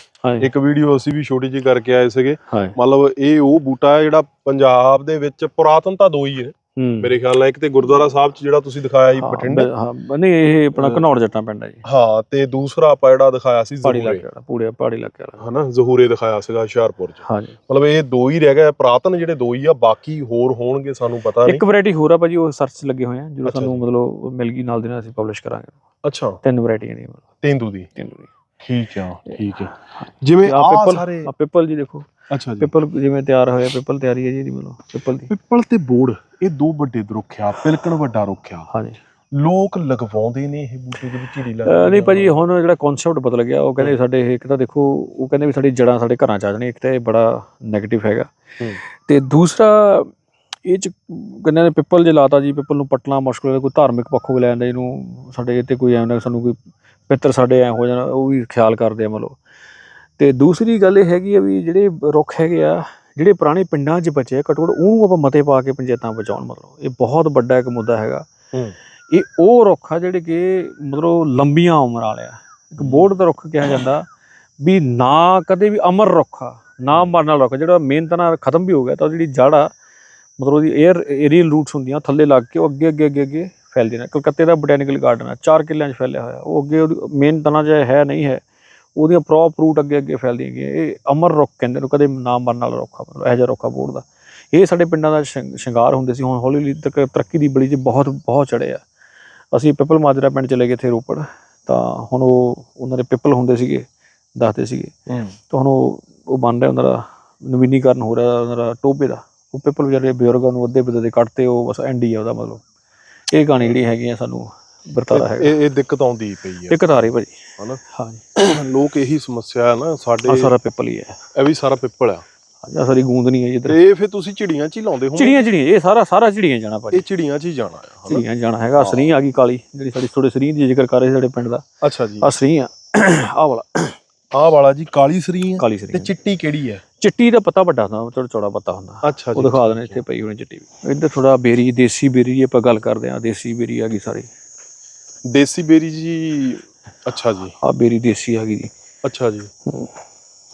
ਇੱਕ ਵੀਡੀਓ ਅਸੀਂ ਵੀ ਛੋਟੀ ਜਿਹੀ ਕਰਕੇ ਆਏ ਸੀਗੇ। ਮਤਲਬ ਇਹ ਉਹ ਬੂਟਾ ਹੈ ਜਿਹੜਾ ਪੰਜਾਬ ਦੇ ਵਿੱਚ ਪੁਰਾਤਨ ਤਾਂ ਦੋ ਹੈ ਹੂੰ ਮੇਰੇ ਖਿਆਲ ਨਾਲ ਇੱਕ ਤੇ ਗੁਰਦੁਆਰਾ ਸਾਹਿਬ ਚ ਜਿਹੜਾ ਤੁਸੀਂ ਦਿਖਾਇਆ ਜੀ ਬਠਿੰਡੇ। ਹਾਂ ਨਹੀਂ ਇਹ ਆਪਣਾ ਅ, ਘਨੌਰ ਜੱਟਾਂ ਪਿੰਡ ਹੈ ਜੀ। ਹਾਂ ਤੇ ਦੂਸਰਾ ਆਪਾਂ ਜਿਹੜਾ ਦਿਖਾਇਆ ਸੀ ਪਹਾੜੀ ਜ਼ਹੂਰੇ। ਇਲਾਕੇ ਵਾਲਾ ਪੂਰੇ ਪਹਾੜੀ ਇਲਾਕੇ ਵਾਲਾ। ਹਨਾ ਜ਼ਹੂਰੇ ਦਿਖਾਇਆ ਸੀਗਾ ਹੁਸ਼ਿਆਰਪੁਰ ਚ। ਹਾਂਜੀ ਮਤਲਬ ਇਹ ਦੋ ਹੀ ਰਹਿ ਗਏ ਪੁਰਾਤਨ ਜਿਹੜੇ ਦੋ ਹੀ ਆ ਬਾਕੀ ਹੋਰ ਹੋਣਗੇ ਸਾਨੂੰ ਪਤਾ ਨਹੀਂ। ਇੱਕ ਵੈਰਾਈਟੀ ਹੋਰ ਆ ਭਾਜੀ ਉਹ ਸਰਚ ਲੱਗੇ ਹੋਏ ਆ ਜਦੋਂ ਸਾਨੂੰ। ਮਤਲਬ ਮਿਲ ਗਈ ਨਾਲ ਦੇ ਨਾਲ ਅਸੀਂ ਪਬਲਿਸ਼ ਕਰਾਂਗੇ। ਅੱਛਾ। ਤਿੰਨ ਵੈਰਾਈਟੀਆਂ ਨੇ ਤੇਂਦੂ ਦੀ। ਤਿੰਨ ਦੀ। ਠੀਕ ਆ ਠੀਕ ਆ। ਜਿਵੇਂ ਆ ਸਾਰੇ ਆ ਪਿੱਪਲ ਜੀ ਦੇਖੋ। ਅੱਛਾ ਜੀ। ਪਿੱਪਲ ਜਿਵੇਂ ਤਿਆਰ ਹੋਇਆ ਪਿੱਪਲ ਤਿਆਰੀ ਹੈ ਜੀ ਇਹਦੀ ਮਤਲਬ ਪਿੱਪਲ ਦੀ। ਪਿੱਪਲ ਤੇ ਬੋੜ ਇਹ ਦੋ ਵੱਡੇ ਰੁੱਖ ਆ ਪਿਲਕਣ ਵੱਡਾ ਰੁੱਖ ਆ ਹਾਂਜੀ। ਲੋਕ ਲਗਵਾਉਂਦੇ ਨੇ ਇਹ ਬੂਟੇ ਦੇ ਵਿੱਚ ਅਹ ਲੱਗਦੀ ਨਹੀਂ ਭਾਜੀ ਹੁਣ ਜਿਹੜਾ ਕਨਸੈਪਟ ਬਦਲ ਗਿਆ ਉਹ ਕਹਿੰਦੇ ਸਾਡੇ ਇੱਕ ਤਾਂ ਦੇਖੋ ਉਹ ਕਹਿੰਦੇ ਵੀ ਸਾਡੀ ਜੜਾਂ ਸਾਡੇ ਘਰਾਂ ਚ ਆ ਜਾਣੀ ਇੱਕ ਤਾਂ ਇਹ ਬੜਾ 네ਗੇਟਿਵ ਹੈਗਾ। ਤੇ ਦੂਸਰਾ ਇਹ ਚ ਕਹਿੰਦੇ ਨੇ ਪਿੱਪਲ ਜੇ ਲਾਤਾ ਜੀ ਪਿੱਪਲ ਨੂੰ ਪਟਣਾ ਮੁਸ਼ਕਲ ਹੈ ਕੋਈ ਧਾਰਮਿਕ ਪੱਖੋਂ ਲੈ ਆਂਦੇ ਇਹਨੂੰ ਸਾਡੇ ਇੱਥੇ ਕੋਈ ਐਵੇਂ ਸਾਨੂੰ ਕੋਈ ਪਿੱਤਰ ਸਾਡੇ ਐ ਹੋ ਜਾਣਾ ਉਹ ਵੀ ਖਿਆਲ ਕਰਦੇ ਆ ਮਤਲਬ। ਤੇ ਦੂਸਰੀ ਗੱਲ ਇਹ ਹੈਗੀ ਆ ਵੀ ਜਿਹੜੇ ਰੁੱਖ ਹੈਗੇ ਆ ਜਿਹੜੇ ਪੁਰਾਣੇ ਪਿੰਡਾਂ 'ਚ ਬਚੇ ਆ, ਘੱਟੋ ਘੱਟ ਉਹਨੂੰ ਆਪਾਂ ਮਤੇ ਪਾ ਕੇ ਪੰਚਾਇਤਾਂ ਬਚਾਉਣ ਮਤਲਬ ਇਹ ਬਹੁਤ ਵੱਡਾ ਇੱਕ ਮੁੱਦਾ ਹੈਗਾ। ਇਹ ਉਹ ਰੁੱਖ ਆ ਜਿਹੜੇ ਕਿ ਮਤਲਬ ਲੰਬੀਆਂ ਉਮਰ ਵਾਲੇ ਆ। ਇੱਕ ਬੋਰਡ ਦਾ ਰੁੱਖ ਕਿਹਾ ਜਾਂਦਾ ਵੀ ਨਾ ਕਦੇ ਵੀ ਅਮਰ ਰੁੱਖ ਆ ਨਾ ਮਰਨ ਵਾਲਾ ਰੁੱਖ ਜਿਹੜਾ ਮਿਹਨਤ ਨਾਲ ਖਤਮ ਵੀ ਹੋ ਗਿਆ ਤਾਂ ਜਿਹੜੀ ਜੜ ਆ ਮਤਲਬ ਉਹਦੀ 에ਅਰ ਏਰੀਅਲ ਰੂਟਸ ਹੁੰਦੀਆਂ ਥੱਲੇ ਲੱਗ ਕੇ ਉਹ ਅੱਗੇ ਅੱਗੇ ਅੱਗੇ ਅੱਗੇ ਫੈਲਦੀਆਂ ਨੇ। ਕਲਕੱਤੇ ਦਾ ਬੋਟੈਨੀਕਲ ਗਾਰਡਨ ਆ 4 ਕਿੱਲਿਆਂ 'ਚ ਫੈਲਿਆ ਹੋਇਆ। ਉਹ ਅੱਗੇ ਉਹਦੀ ਮੇਨ ਤਣਾ ਜਿਹਾ ਹੈ ਨਹੀਂ ਹੈ। ਉਹਦੀਆਂ ਪ੍ਰੋਪ ਰੂਟ ਅੱਗੇ ਅੱਗੇ ਫੈਲਦੀਆਂ ਗਈਆਂ। ਇਹ ਅਮਰ ਰੁੱਖ ਕਹਿੰਦੇ ਨੂੰ ਕਦੇ ਨਾ ਮਰਨ ਵਾਲਾ ਰੁੱਖ ਮਤਲਬ ਇਹੋ ਜਿਹਾ ਰੁੱਖ ਬੋਰਡ ਦਾ। ਇਹ ਸਾਡੇ ਪਿੰਡਾਂ ਦਾ ਸ਼ਿੰਗਾਰ ਹੁੰਦੇ ਸੀ ਹੁਣ ਹੌਲੀ ਹੌਲੀ ਤੱਕ ਤਰੱਕੀ ਦੀ ਬੜੀ 'ਚ ਬਹੁਤ ਬਹੁਤ ਚੜੇ ਆ। ਅਸੀਂ ਪਿੱਪਲ ਮਾਜਰਾ ਪਿੰਡ ਚਲੇ ਗਏ ਇੱਥੇ ਰੋਪੜ। ਤਾਂ ਹੁਣ ਉਹ ਉਹਨਾਂ ਦੇ ਪਿੱਪਲ ਹੁੰਦੇ ਸੀਗੇ ਦੱਸਦੇ ਸੀਗੇ। ਤਾਂ ਹੁਣ ਉਹ ਉਹ ਬਣ ਰਿਹਾ ਉਹਨਾਂ ਦਾ ਨਵੀਨੀਕਰਨ ਹੋ ਰਿਹਾ ਉਹਨਾਂ ਦਾ ਟੋਬੇ ਦਾ। ਉਹ ਪਿੱਪਲ ਵਿਚਾਰੇ ਬਜ਼ੁਰਗਾਂ ਨੂੰ ਅੱਧੇ ਬਿੱਦੇ ਦੇ ਕੱਟਤੇ ਉਹ ਬਸ ਐਂਡ ਆ ਉਹਦਾ ਮਤਲਬ। ਇਹ ਕਹਾਣੀ ਜਿਹੜੀ ਹੈਗੀ ਆ ਸਾਨੂੰ ਵਰਤਾਰਾ ਹੈਗਾ। ਇਹ ਇਹ ਦਿੱਕਤ ਆਉਂਦੀ ਪਈ ਆ ਇੱਕ ਤਾਰੀ ਭਾਜੀ। ਹਨਾ? ਹਾਂਜੀ। ਲੋਕ ਇਹੀ ਸਮੱਸਿਆ ਹੈ ਨਾ ਆ ਸਾਡੇ ਸਾਰਾ ਪਿੱਪਲ ਹੀ ਹੈ। ਇਹ ਵੀ ਸਾਰਾ ਪਿੱਪਲ ਆ। ਆ ਸਾਰੀ ਗੂੰਦ ਨਹੀਂ ਹੈ ਇੱਧਰ। ਇਹ ਫਿਰ ਤੁਸੀਂ ਚਿੜੀਆਂ 'ਚ ਹੀ ਲਾਉਂਦੇ ਹੋ ਚਿੜੀਆਂ ਚਿੜੀਆਂ ਇਹ ਸਾਰਾ ਸਾਰਾ ਚਿੜੀਆਂ ਜਾਣਾ ਭਾਜੀ। ਇਹ ਚਿੜੀਆਂ 'ਚ ਹੀ ਜਾਣਾ ਆ ਹਨਾ? ਚਿੜੀਆਂ ਜਾਣਾ ਹੈਗਾ ਸਰੀ ਆ ਗਈ ਕਾਲੀ ਜਿਹੜੀ ਸਾਡੀ ਥੋੜੇ ਸਰੀ ਦੀ ਜ਼ਿਕਰ ਕਰ ਰਹੇ ਸੀ ਸਾਡੇ ਪਿੰਡ ਦਾ। ਅੱਛਾ ਜੀ। ਆ ਸਰੀ ਆ। ਆਹ ਵਾਲਾ। ਆਹ ਵਾਲਾ ਜੀ ਕਾਲੀ ਸਰੀ ਹੈ? ਕਾਲੀ ਤੇ ਸਰੀ ਚਿੱਟੀ ਕਿਹੜੀ ਹੈ? ਚਿੱਟੀ ਦਾ ਪੱਤਾ ਵੱਡਾ ਹੁੰਦਾ ਥੋੜਾ ਚੌੜਾ ਪੱਤਾ ਹੁੰਦਾ। ਅੱਛਾ ਉਹ ਜੀ ਦਿਖਾ ਦੇਣੇ ਇੱਥੇ ਪਈ ਹੋਣੀ ਚਿੱਟੀ ਵੀ। ਇੱਧਰ ਥੋੜਾ ਬੇਰੀ ਦੇਸੀ ਬੇਰੀ ਦੀ ਆਪਾਂ ਗੱਲ ਕਰਦੇ ਆ ਦੇਸੀ ਬੇਰੀ ਆ ਗਈ ਸਾਰੀ। ਦੇਸੀ ਬੇਰੀ ਜੀ ਅੱਛਾ ਜੀ। ਆ ਬੇਰੀ ਦੇਸੀ ਆ ਗਈ ਜੀ। ਅੱਛਾ ਜੀ।